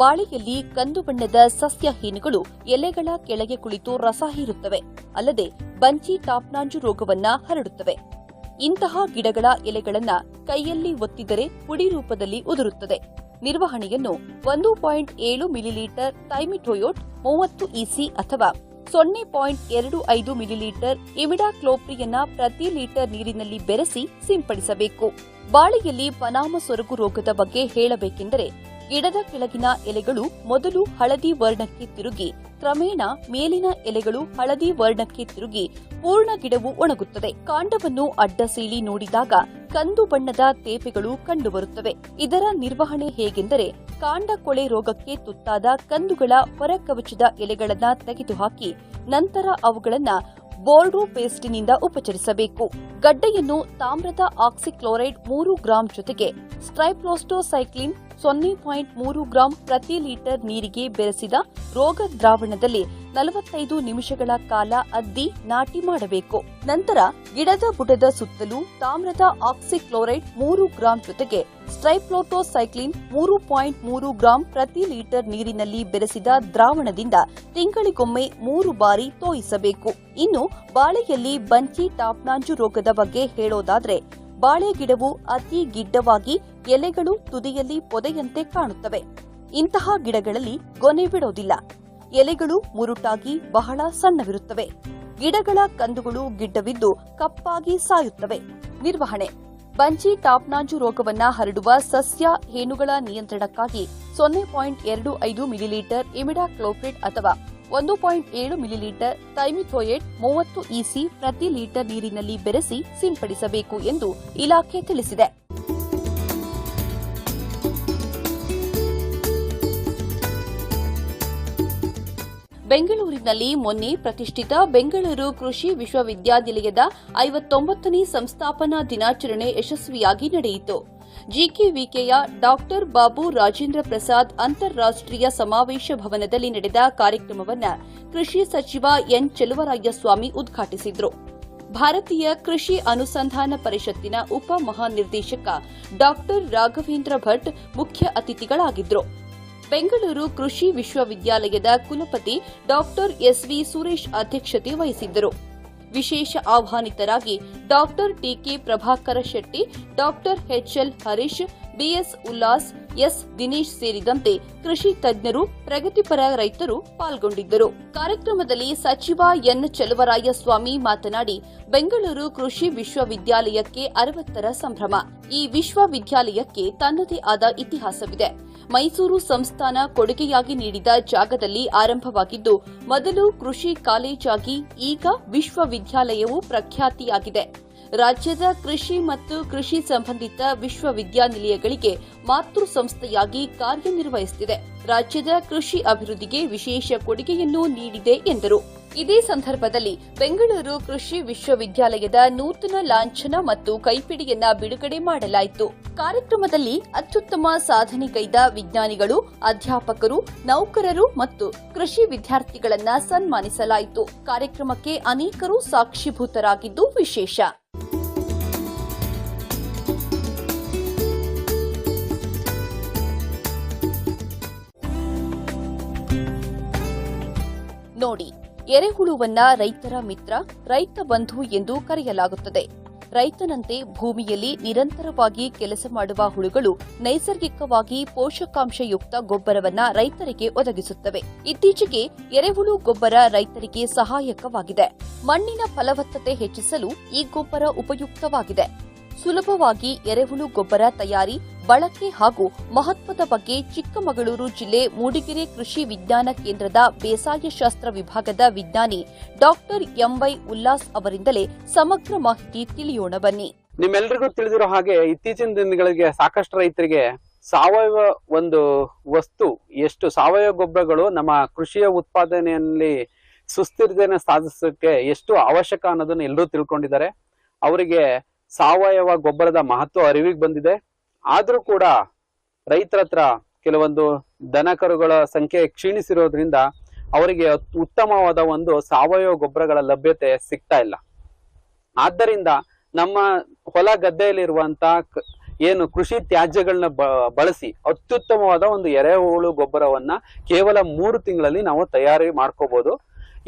ಬಾಳೆಯಲ್ಲಿ ಕಂದು ಬಣ್ಣದ ಸಸ್ಯ ಹೀನುಗಳು ಎಲೆಗಳ ಕೆಳಗೆ ಕುಳಿತು ರಸ ಹೀರುತ್ತವೆ. ಅಲ್ಲದೆ ಬಂಚಿ ಟಾಪ್ನಾಂಜು ರೋಗವನ್ನ ಹರಡುತ್ತವೆ. ಇಂತಹ ಗಿಡಗಳ ಎಲೆಗಳನ್ನ ಕೈಯಲ್ಲಿ ಒತ್ತಿದರೆ ಪುಡಿ ರೂಪದಲ್ಲಿ ಉದುರುತ್ತದೆ. ನಿರ್ವಹಣೆಯನ್ನು ಒಂದು ಪಾಯಿಂಟ್ ಏಳು ಮಿಲಿಲೀಟರ್ ಥೈಮಿಟೋಯೋಟ್ ಮೂವತ್ತು ಇಸಿ ಅಥವಾ ಸೊನ್ನೆ ಪಾಯಿಂಟ್ ಎರಡು ಐದು ಮಿಲಿಲೀಟರ್ ಇಮಿಡಾಕ್ಲೋಪ್ರಿಯನ್ನ ಪ್ರತಿ ಲೀಟರ್ ನೀರಿನಲ್ಲಿ ಬೆರೆಸಿ ಸಿಂಪಡಿಸಬೇಕು. ಬಾಳೆಯಲ್ಲಿ ಪನಾಮ ಸೊರಗು ರೋಗದ ಬಗ್ಗೆ ಹೇಳಬೇಕೆಂದರೆ ಗಿಡದ ಕೆಳಗಿನ ಎಲೆಗಳು ಮೊದಲು ಹಳದಿ ವರ್ಣಕ್ಕೆ ತಿರುಗಿ, ಕ್ರಮೇಣ ಮೇಲಿನ ಎಲೆಗಳು ಹಳದಿ ವರ್ಣಕ್ಕೆ ತಿರುಗಿ ಪೂರ್ಣ ಗಿಡವು ಒಣಗುತ್ತದೆ. ಕಾಂಡವನ್ನು ಅಡ್ಡ ಸೀಳಿ ನೋಡಿದಾಗ ಕಂದು ಬಣ್ಣದ ತೇಪೆಗಳು ಕಂಡುಬರುತ್ತವೆ. ಇದರ ನಿರ್ವಹಣೆ ಹೇಗೆಂದರೆ ಕಾಂಡ ಕೊಳೆ ರೋಗಕ್ಕೆ ತುತ್ತಾದ ಕಂದುಗಳ ಹೊರಕವಚದ ಎಲೆಗಳನ್ನ ತೆಗೆದುಹಾಕಿ, ನಂತರ ಅವುಗಳನ್ನ ಬೋರ್ಡೋ ಪೇಸ್ಟಿನಿಂದ ಉಪಚರಿಸಬೇಕು. ಗಡ್ಡೆಯನ್ನು ತಾಮ್ರದ ಆಕ್ಸಿಕ್ಲೋರೈಡ್ ಮೂರು ಗ್ರಾಂ ಜೊತೆಗೆ ಸ್ಟ್ರೈಪ್ಲೋಸ್ಟೋಸೈಕ್ಲಿನ್ ಸೊನ್ನೆ ಪಾಯಿಂಟ್ ಮೂರು ಗ್ರಾಂ ಪ್ರತಿ ಲೀಟರ್ ನೀರಿಗೆ ಬೆರೆಸಿದ ರೋಗ ದ್ರಾವಣದಲ್ಲಿ ನಲವತ್ತೈದು ನಿಮಿಷಗಳ ಕಾಲ ಅದ್ದಿ ನಾಟಿ ಮಾಡಬೇಕು. ನಂತರ ಗಿಡದ ಬುಡದ ಸುತ್ತಲೂ ತಾಮ್ರದ ಆಕ್ಸಿಕ್ಲೋರೈಡ್ ಮೂರು ಗ್ರಾಂ ಜೊತೆಗೆ ಸ್ಟ್ರೈಪ್ಲೋಟೋಸೈಕ್ಲಿನ್ ಮೂರು ಪಾಯಿಂಟ್ ಮೂರು ಗ್ರಾಂ ಪ್ರತಿ ಲೀಟರ್ ನೀರಿನಲ್ಲಿ ಬೆರೆಸಿದ ದ್ರಾವಣದಿಂದ ತಿಂಗಳಿಗೊಮ್ಮೆ ಮೂರು ಬಾರಿ ತೋಯಿಸಬೇಕು. ಇನ್ನು ಬಾಳೆಯಲ್ಲಿ ಬಂಚಿ ಟಾಪ್ನಾಂಜು ರೋಗದ ಬಗ್ಗೆ ಹೇಳೋದಾದ್ರೆ, ಬಾಳೆ ಗಿಡವು ಅತಿ ಗಿಡ್ಡವಾಗಿ ಎಲೆಗಳು ತುದಿಯಲ್ಲಿ ಪೊದೆಯಂತೆ ಕಾಣುತ್ತವೆ. ಇಂತಹ ಗಿಡಗಳಲ್ಲಿ ಗೊನೆ ಬಿಡೋದಿಲ್ಲ. ಎಲೆಗಳು ಮುರುಟಾಗಿ ಬಹಳ ಸಣ್ಣವಿರುತ್ತವೆ. ಗಿಡಗಳ ಕಂದುಗಳು ಗಿಡ್ಡವಿದ್ದು ಕಪ್ಪಾಗಿ ಸಾಯುತ್ತವೆ. ನಿರ್ವಹಣೆ. ಬಂಚಿ ಟಾಪ್ನಾಂಜು ರೋಗವನ್ನ ಹರಡುವ ಸಸ್ಯ ಹೇನುಗಳ ನಿಯಂತ್ರಣಕ್ಕಾಗಿ ಸೊನ್ನೆ ಪಾಯಿಂಟ್ ಎರಡು ಐದು ಮಿಲಿಲೀಟರ್ ಇಮಿಡಾಕ್ಲೋಪ್ರಿಡ್ ಅಥವಾ ಒಂದು ಪಾಯಿಂಟ್ ಏಳು ಮಿಲಿಲೀಟರ್ ಥೈಮಿಥೋಯೇಟ್ ಮೂವತ್ತು ಇಸಿ ಪ್ರತಿ ಲೀಟರ್ ನೀರಿನಲ್ಲಿ ಬೆರೆಸಿ ಸಿಂಪಡಿಸಬೇಕು ಎಂದು ಇಲಾಖೆ ತಿಳಿಸಿದೆ. ಬೆಂಗಳೂರಿನಲ್ಲಿ ಮೊನ್ನೆ ಪ್ರತಿಷ್ಠಿತ ಬೆಂಗಳೂರು ಕೃಷಿ ವಿಶ್ವವಿದ್ಯಾನಿಲಯದ ಐವತ್ತೊಂಬತ್ತನೇ ಸಂಸ್ಥಾಪನಾ ದಿನಾಚರಣೆ ಯಶಸ್ವಿಯಾಗಿ ನಡೆಯಿತು. ಜಿಕೆವಿಕೆಯ ಡಾಕ್ಟರ್ ಬಾಬು ರಾಜೇಂದ್ರ ಪ್ರಸಾದ್ ಅಂತಾರಾಷ್ಟೀಯ ಸಮಾವೇಶ ಭವನದಲ್ಲಿ ನಡೆದ ಕಾರ್ಯಕ್ರಮವನ್ನು ಕೃಷಿ ಸಚಿವ ಎನ್ ಚೆಲುವರಾಯಸ್ವಾಮಿ ಉದ್ಘಾಟಿಸಿದರು. ಭಾರತೀಯ ಕೃಷಿ ಅನುಸಂಧಾನ ಪರಿಷತ್ತಿನ ಉಪ ಮಹಾನಿರ್ದೇಶಕ ಡಾಕ್ಟರ್ ರಾಘವೇಂದ್ರ ಭಟ್ ಮುಖ್ಯ ಅತಿಥಿಗಳಾಗಿದ್ದರು ಬೆಂಗಳೂರು ಕೃಷಿ ವಿಶ್ವವಿದ್ಯಾಲಯದ ಕುಲಪತಿ ಡಾಕ್ಟರ್ ಎಸ್ವಿ ಸುರೇಶ್ ಅಧ್ಯಕ್ಷತೆ ವಹಿಸಿದ್ದರು. ವಿಶೇಷ ಆಹ್ವಾನಿತರಾಗಿ doctor TK Prabhakara Shetty, doctor HL Harish, BS Ullas, S Dinesh ಸೇರಿದಂತೆ ಕೃಷಿ ತಜ್ಞರು, ಪ್ರಗತಿಪರ ರೈತರು ಪಾಲ್ಗೊಂಡಿದ್ದರು. ಕಾರ್ಯಕ್ರಮದಲ್ಲಿ ಸಚಿವ ಎನ್ ಚಲುವರಾಯಸ್ವಾಮಿ ಮಾತನಾಡಿ, ಬೆಂಗಳೂರು ಕೃಷಿ ವಿಶ್ವವಿದ್ಯಾಲಯಕ್ಕೆ ಅರವತ್ತರ ಸಂಭ್ರಮ. ಈ ವಿಶ್ವವಿದ್ಯಾಲಯಕ್ಕೆ ತನ್ನದೇ ಆದ ಇತಿಹಾಸವಿದೆ. ಮೈಸೂರು ಸಂಸ್ಥಾನ ಕೊಡುಗೆಯಾಗಿ ನೀಡಿದ ಜಾಗದಲ್ಲಿ ಆರಂಭವಾಗಿದ್ದು, ಮೊದಲು ಕೃಷಿ ಕಾಲೇಜಾಗಿ ಈಗ ವಿಶ್ವವಿದ್ಯಾಲಯವು ಪ್ರಖ್ಯಾತಿಯಾಗಿದೆ. ರಾಜ್ಯದ ಕೃಷಿ ಮತ್ತು ಕೃಷಿ ಸಂಬಂಧಿತ ವಿಶ್ವವಿದ್ಯಾನಿಲಯಗಳಿಗೆ ಮಾತೃ ಸಂಸ್ಥೆಯಾಗಿ ಕಾರ್ಯನಿರ್ವಹಿಸುತ್ತಿದೆ. ರಾಜ್ಯದ ಕೃಷಿ ಅಭಿವೃದ್ಧಿಗೆ ವಿಶೇಷ ಕೊಡುಗೆಯನ್ನು ನೀಡಿದೆ ಎಂದರು. ಇದೇ ಸಂದರ್ಭದಲ್ಲಿ ಬೆಂಗಳೂರು ಕೃಷಿ ವಿಶ್ವವಿದ್ಯಾಲಯದ ನೂತನ ಲಾಂಛನ ಮತ್ತು ಕೈಪಿಡಿಯನ್ನ ಬಿಡುಗಡೆ ಮಾಡಲಾಯಿತು. ಕಾರ್ಯಕ್ರಮದಲ್ಲಿ ಅತ್ಯುತ್ತಮ ಸಾಧನೆಗೈದ ವಿಜ್ಞಾನಿಗಳು, ಅಧ್ಯಾಪಕರು, ನೌಕರರು ಮತ್ತು ಕೃಷಿ ವಿದ್ಯಾರ್ಥಿಗಳನ್ನ ಸನ್ಮಾನಿಸಲಾಯಿತು. ಕಾರ್ಯಕ್ರಮಕ್ಕೆ ಅನೇಕರು ಸಾಕ್ಷಿಭೂತರಾಗಿದ್ದು ವಿಶೇಷ. ನೋಡಿ ಎರೆಹುಳುವನ್ನ ರೈತರ ಮಿತ್ರ, ರೈತ ಬಂಧು ಎಂದು ಕರೆಯಲಾಗುತ್ತದೆ. ರೈತನಂತೆ ಭೂಮಿಯಲ್ಲಿ ನಿರಂತರವಾಗಿ ಕೆಲಸ ಮಾಡುವ ಹುಳುಗಳು ನೈಸರ್ಗಿಕವಾಗಿ ಪೋಷಕಾಂಶಯುಕ್ತ ಗೊಬ್ಬರವನ್ನ ರೈತರಿಗೆ ಒದಗಿಸುತ್ತವೆ. ಇತ್ತೀಚೆಗೆ ಎರೆಹುಳು ಗೊಬ್ಬರ ರೈತರಿಗೆ ಸಹಾಯಕವಾಗಿದೆ. ಮಣ್ಣಿನ ಫಲವತ್ತತೆ ಹೆಚ್ಚಿಸಲು ಈ ಗೊಬ್ಬರ ಉಪಯುಕ್ತವಾಗಿದೆ. ಸುಲಭವಾಗಿ ಎರೆಹುಳು ಗೊಬ್ಬರ ತಯಾರಿ ಬಳಕೆ ಹಾಗೂ ಮಹತ್ವದ ಬಗ್ಗೆ ಚಿಕ್ಕಮಗಳೂರು ಜಿಲ್ಲೆ ಮೂಡಿಗೆರೆ ಕೃಷಿ ವಿಜ್ಞಾನ ಕೇಂದ್ರದ ಬೇಸಾಯ ಶಾಸ್ತ್ರ ವಿಭಾಗದ ವಿಜ್ಞಾನಿ ಡಾಕ್ಟರ್ ಎಂವೈ ಉಲ್ಲಾಸ್ ಅವರಿಂದಲೇ ಸಮಗ್ರ ಮಾಹಿತಿ ತಿಳಿಯೋಣ ಬನ್ನಿ. ನಿಮ್ಮೆಲ್ಲರಿಗೂ ತಿಳಿದಿರೋ ಹಾಗೆ ಇತ್ತೀಚಿನ ದಿನಗಳಿಗೆ ಸಾಕಷ್ಟು ರೈತರಿಗೆ ಸಾವಯವ ಒಂದು ವಸ್ತು, ಎಷ್ಟು ಸಾವಯವ ಗೊಬ್ಬರಗಳು ನಮ್ಮ ಕೃಷಿಯ ಉತ್ಪಾದನೆಯಲ್ಲಿ ಸುಸ್ಥಿರತೆಯನ್ನು ಸಾಧಿಸೋಕೆ ಎಷ್ಟು ಅವಶ್ಯಕ ಅನ್ನೋದನ್ನು ಎಲ್ಲರೂ ತಿಳ್ಕೊಂಡಿದ್ದಾರೆ. ಅವರಿಗೆ ಸಾವಯವ ಗೊಬ್ಬರದ ಮಹತ್ವ ಅರಿವಿಗೆ ಬಂದಿದೆ. ಆದ್ರೂ ಕೂಡ ರೈತರ ಹತ್ರ ಕೆಲವೊಂದು ದನ ಕರುಗಳ ಸಂಖ್ಯೆ ಕ್ಷೀಣಿಸಿರೋದ್ರಿಂದ ಅವರಿಗೆ ಉತ್ತಮವಾದ ಒಂದು ಸಾವಯವ ಗೊಬ್ಬರಗಳ ಲಭ್ಯತೆ ಸಿಗ್ತಾ ಇಲ್ಲ. ಆದ್ದರಿಂದ ನಮ್ಮ ಹೊಲ ಗದ್ದೆಯಲ್ಲಿರುವಂತ ಏನು ಕೃಷಿ ತ್ಯಾಜ್ಯಗಳನ್ನ ಬಳಸಿ ಅತ್ಯುತ್ತಮವಾದ ಒಂದು ಎರೆಹುಳು ಗೊಬ್ಬರವನ್ನ ಕೇವಲ ಮೂರು ತಿಂಗಳಲ್ಲಿ ನಾವು ತಯಾರಿ ಮಾಡ್ಕೋಬಹುದು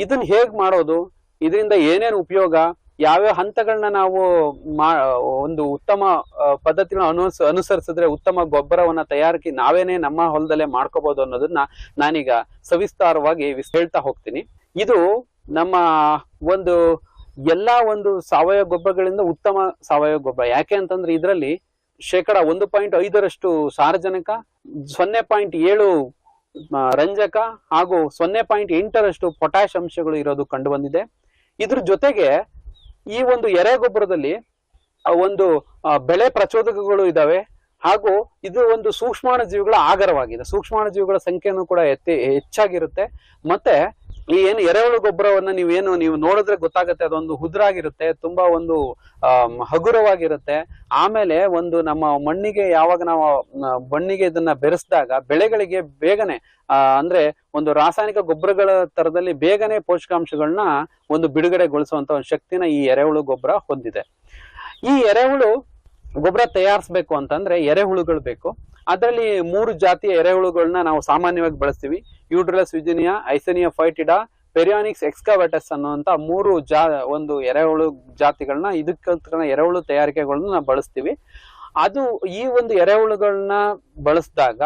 ಇದನ್ನ ಹೇಗ್ ಮಾಡೋದು? ಇದರಿಂದ ಏನೇನು ಉಪಯೋಗ? ಯಾವ್ಯಾವ ಹಂತಗಳನ್ನ ನಾವು ಮಾ, ಒಂದು ಉತ್ತಮ ಪದ್ಧತಿ ಅನುಸ, ಅನುಸರಿಸಿದ್ರೆ ಉತ್ತಮ ಗೊಬ್ಬರವನ್ನ ತಯಾರಿಕೆ ನಾವೇನೆ ನಮ್ಮ ಹೊಲದಲ್ಲೇ ಮಾಡ್ಕೋಬಹುದು ಅನ್ನೋದನ್ನ ನಾನೀಗ ಸವಿಸ್ತಾರವಾಗಿ ವಿಸ್- ಹೇಳ್ತಾ ಹೋಗ್ತೀನಿ. ಇದು ನಮ್ಮ ಒಂದು ಎಲ್ಲಾ ಒಂದು ಸಾವಯವ ಗೊಬ್ಬರಗಳಿಂದ ಉತ್ತಮ ಸಾವಯವ ಗೊಬ್ಬರ. ಯಾಕೆ ಅಂತಂದ್ರೆ ಇದರಲ್ಲಿ ಶೇಕಡ ಒಂದು ಪಾಯಿಂಟ್ ಐದರಷ್ಟು ಸಾರಜನಕ, ಸೊನ್ನೆ ಪಾಯಿಂಟ್ ಏಳು ರಂಜಕ ಹಾಗೂ ಸೊನ್ನೆ ಪಾಯಿಂಟ್ ಎಂಟರಷ್ಟು ಪೊಟ್ಯಾಶ್ ಅಂಶಗಳು ಇರೋದು ಕಂಡು ಬಂದಿದೆ. ಇದ್ರ ಜೊತೆಗೆ ಈ ಒಂದು ಎರೆ ಗೊಬ್ಬರದಲ್ಲಿ ಒಂದು ಬೆಳೆ ಪ್ರಚೋದಕಗಳು ಇದ್ದಾವೆ ಹಾಗೂ ಇದು ಒಂದು ಸೂಕ್ಷ್ಮಾಣು ಜೀವಿಗಳ ಆಗರವಾಗಿದೆ ಸೂಕ್ಷ್ಮಾಣು ಜೀವಿಗಳ ಸಂಖ್ಯೆನೂ ಕೂಡ ಹೆಚ್ಚಾಗಿರುತ್ತೆ. ಮತ್ತೆ ಈ ಏನು ಎರೆಹುಳು ಗೊಬ್ಬರವನ್ನ ನೀವೇನು ನೀವು ನೋಡಿದ್ರೆ ಗೊತ್ತಾಗುತ್ತೆ, ಅದೊಂದು ಹುದುರಾಗಿರುತ್ತೆ ತುಂಬಾ ಒಂದು ಹಗುರವಾಗಿರುತ್ತೆ. ಆಮೇಲೆ ಒಂದು ನಮ್ಮ ಮಣ್ಣಿಗೆ ಯಾವಾಗ ನಾವು ಮಣ್ಣಿಗೆ ಇದನ್ನ ಬೆರೆಸಿದಾಗ ಬೆಳೆಗಳಿಗೆ ಬೇಗನೆ ಅಂದ್ರೆ ಒಂದು ರಾಸಾಯನಿಕ ಗೊಬ್ಬರಗಳ ತರದಲ್ಲಿ ಬೇಗನೆ ಪೋಷಕಾಂಶಗಳನ್ನ ಒಂದು ಬಿಡುಗಡೆಗೊಳಿಸುವಂತ ಒಂದು ಶಕ್ತಿನ ಈ ಎರೆಹುಳು ಗೊಬ್ಬರ ಹೊಂದಿದೆ. ಈ ಎರೆಹುಳು ಗೊಬ್ಬರ ತಯಾರಿಸ್ಬೇಕು ಅಂತಂದ್ರೆ ಎರೆಹುಳುಗಳು ಬೇಕು. ಅದರಲ್ಲಿ ಮೂರು ಜಾತಿಯ ಎರೆಹುಳುಗಳನ್ನ ನಾವು ಸಾಮಾನ್ಯವಾಗಿ ಬಳಸ್ತೀವಿ. ಯೂಡ್ರಲಸ್ ವಿಜಿನಿಯಾ, ಐಸನಿಯಾ ಫೈಟಿಡಾ, ಪೆರಿಯಾನಿಕ್ಸ್ ಎಕ್ಸ್ಕಾವೆಟಸ್ ಅನ್ನುವಂತ ಮೂರು ಜಾ, ಒಂದು ಎರೆಹುಳು ಜಾತಿಗಳನ್ನ ಇದಕ್ಕಂತ ಎರೆಹುಳು ತಯಾರಿಕೆಗಳನ್ನ ನಾವು ಬಳಸ್ತೀವಿ. ಅದು ಈ ಒಂದು ಎರೆಹುಳುಗಳನ್ನ ಬಳಸಿದಾಗ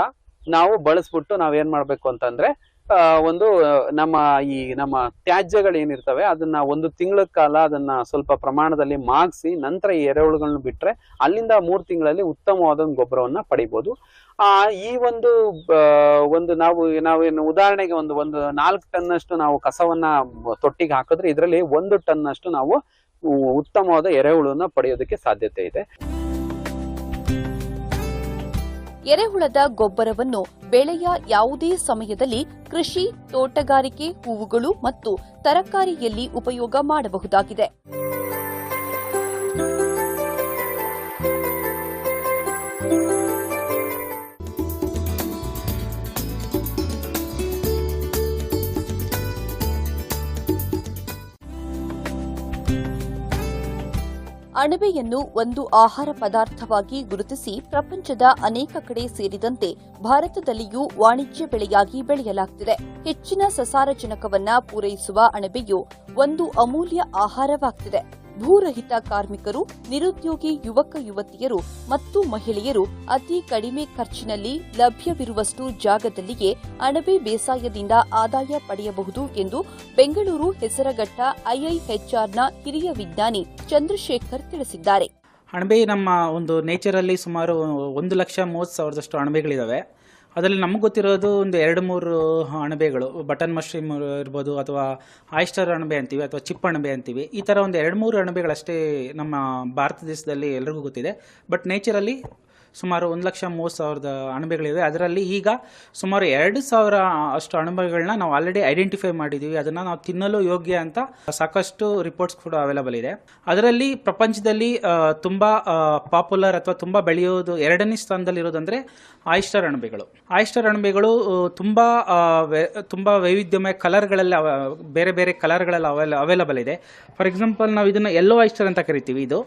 ನಾವು ಬಳಸ್ಬಿಟ್ಟು ನಾವೇನ್ ಮಾಡ್ಬೇಕು ಅಂತಂದ್ರೆ ಒಂದು ನಮ್ಮ ಈ, ನಮ್ಮ ತ್ಯಾಜ್ಯಗಳು ಏನಿರ್ತವೆ, ಅದನ್ನ ಒಂದು ತಿಂಗಳ ಕಾಲ ಅದನ್ನ ಸ್ವಲ್ಪ ಪ್ರಮಾಣದಲ್ಲಿ ಮಾಗಿಸಿ, ನಂತರ ಈ ಎರೆಹುಳುಗಳನ್ನ ಬಿಟ್ರೆ ಅಲ್ಲಿಂದ ಮೂರು ತಿಂಗಳಲ್ಲಿ ಉತ್ತಮವಾದ ಒಂದು ಗೊಬ್ಬರವನ್ನ ಪಡಿಬಹುದು ಆ, ಈ ಒಂದು ಒಂದು ನಾವು, ನಾವೇನು ಉದಾಹರಣೆಗೆ ಒಂದು ಒಂದು ನಾಲ್ಕು ಟನ್ ಅಷ್ಟು ನಾವು ಕಸವನ್ನ ತೊಟ್ಟಿಗೆ ಹಾಕಿದ್ರೆ ಇದರಲ್ಲಿ ಒಂದು ಟನ್ ಅಷ್ಟು ನಾವು ಉತ್ತಮವಾದ ಎರೆಹುಳನ್ನ ಪಡೆಯೋದಕ್ಕೆ ಸಾಧ್ಯತೆ ಇದೆ. ಎರೆಹುಳದ ಗೊಬ್ಬರವನ್ನು ಬೆಳೆಯ ಯಾವುದೇ ಸಮಯದಲ್ಲಿ ಕೃಷಿ ತೋಟಗಾರಿಕೆ ಹೂವುಗಳು ಮತ್ತು ತರಕಾರಿಯಲ್ಲಿ ಉಪಯೋಗ ಮಾಡಬಹುದಾಗಿದೆ. ಅಣಬೆಯನ್ನು ಒಂದು ಆಹಾರ ಪದಾರ್ಥವಾಗಿ ಗುರುತಿಸಿ ಪ್ರಪಂಚದ ಅನೇಕ ಕಡೆ ಸೇರಿದಂತೆ ಭಾರತದಲ್ಲಿಯೂ ವಾಣಿಜ್ಯ ಬೆಳೆಯಾಗಿ ಬೆಳೆಯಲಾಗುತ್ತಿದೆ ಹೆಚ್ಚಿನ ಸಸಾರಜನಕವನ್ನ ಪೂರೈಸುವ ಅಣಬೆಯು ಒಂದು ಅಮೂಲ್ಯ ಆಹಾರವಾಗ್ತಿದೆ. ಭೂರಹಿತ ಕಾರ್ಮಿಕರು, ನಿರುದ್ಯೋಗಿ ಯುವಕ ಯುವತಿಯರು ಮತ್ತು ಮಹಿಳೆಯರು ಅತಿ ಕಡಿಮೆ ಖರ್ಚಿನಲ್ಲಿ ಲಭ್ಯವಿರುವಷ್ಟು ಜಾಗದಲ್ಲಿಯೇ ಅಣಬೆ ಬೇಸಾಯದಿಂದ ಆದಾಯ ಪಡೆಯಬಹುದು ಎಂದು ಬೆಂಗಳೂರು ಹೆಸರಘಟ್ಟ ಐಐಎಚ್ಆರ್ನ ಹಿರಿಯ ವಿಜ್ಞಾನಿ ಚಂದ್ರಶೇಖರ್ ತಿಳಿಸಿದ್ದಾರೆ. ಅಣಬೆ ನಮ್ಮ ಒಂದು ನೇಚರಲ್ಲಿ ಸುಮಾರು ಒಂದು ಲಕ್ಷ ಮೂವತ್ತು ಸಾವಿರದಷ್ಟು ಅಣಬೆಗಳಿದ್ದಾವೆ ಅದರಲ್ಲಿ ನಮ್ಗೆ ಗೊತ್ತಿರೋದು ಒಂದು ಎರಡು ಮೂರು ಅಣಬೆಗಳು. ಬಟನ್ ಮಶ್ರೂಮ್ ಇರ್ಬೋದು ಅಥವಾ ಆಯಿಸ್ಟರ್ ಅಣಬೆ ಅಂತೀವಿ ಅಥವಾ ಚಿಪ್ ಅಣಬೆ ಅಂತೀವಿ. ಈ ಥರ ಒಂದು ಎರಡು ಮೂರು ಅಣಬೆಗಳಷ್ಟೇ ನಮ್ಮ ಭಾರತ ದೇಶದಲ್ಲಿ ಎಲ್ರಿಗೂ ಗೊತ್ತಿದೆ. ಬಟ್ ನೇಚರಲ್ಲಿ ಸುಮಾರು ಒಂದು ಲಕ್ಷ ಮೂವತ್ತು ಸಾವಿರದ ಅಣಬೆಗಳಿವೆ ಅದರಲ್ಲಿ ಈಗ ಸುಮಾರು ಎರಡು ಸಾವಿರ ಅಷ್ಟು ಅಣಬೆಗಳನ್ನ ನಾವು ಆಲ್ರೆಡಿ ಐಡೆಂಟಿಫೈ ಮಾಡಿದ್ದೀವಿ ಅದನ್ನು ನಾವು ತಿನ್ನಲು ಯೋಗ್ಯ ಅಂತ ಸಾಕಷ್ಟು ರಿಪೋರ್ಟ್ಸ್ ಕೂಡ ಅವೈಲಬಲ್ ಇದೆ. ಅದರಲ್ಲಿ ಪ್ರಪಂಚದಲ್ಲಿ ತುಂಬ ಪಾಪ್ಯುಲರ್ ಅಥವಾ ತುಂಬ ಬೆಳೆಯೋದು ಎರಡನೇ ಸ್ಥಾನದಲ್ಲಿರೋದಂದರೆ ಆಯಿಸ್ಟರ್ ಅಣಬೆಗಳು. ಆಯಿಸ್ಟರ್ ಅಣಬೆಗಳು ತುಂಬ ತುಂಬ ವೈವಿಧ್ಯಮಯ ಕಲರ್ಗಳಲ್ಲಿ ಬೇರೆ ಬೇರೆ ಕಲರ್ಗಳಲ್ಲಿ ಅವೈಲ ಅವೈಲಬಲ್ ಇದೆ. ಫಾರ್ ಎಕ್ಸಾಂಪಲ್ ನಾವು ಇದನ್ನು ಯೆಲ್ಲೋ ಆಯಿಸ್ಟರ್ ಅಂತ ಕರಿತೀವಿ ಇದು.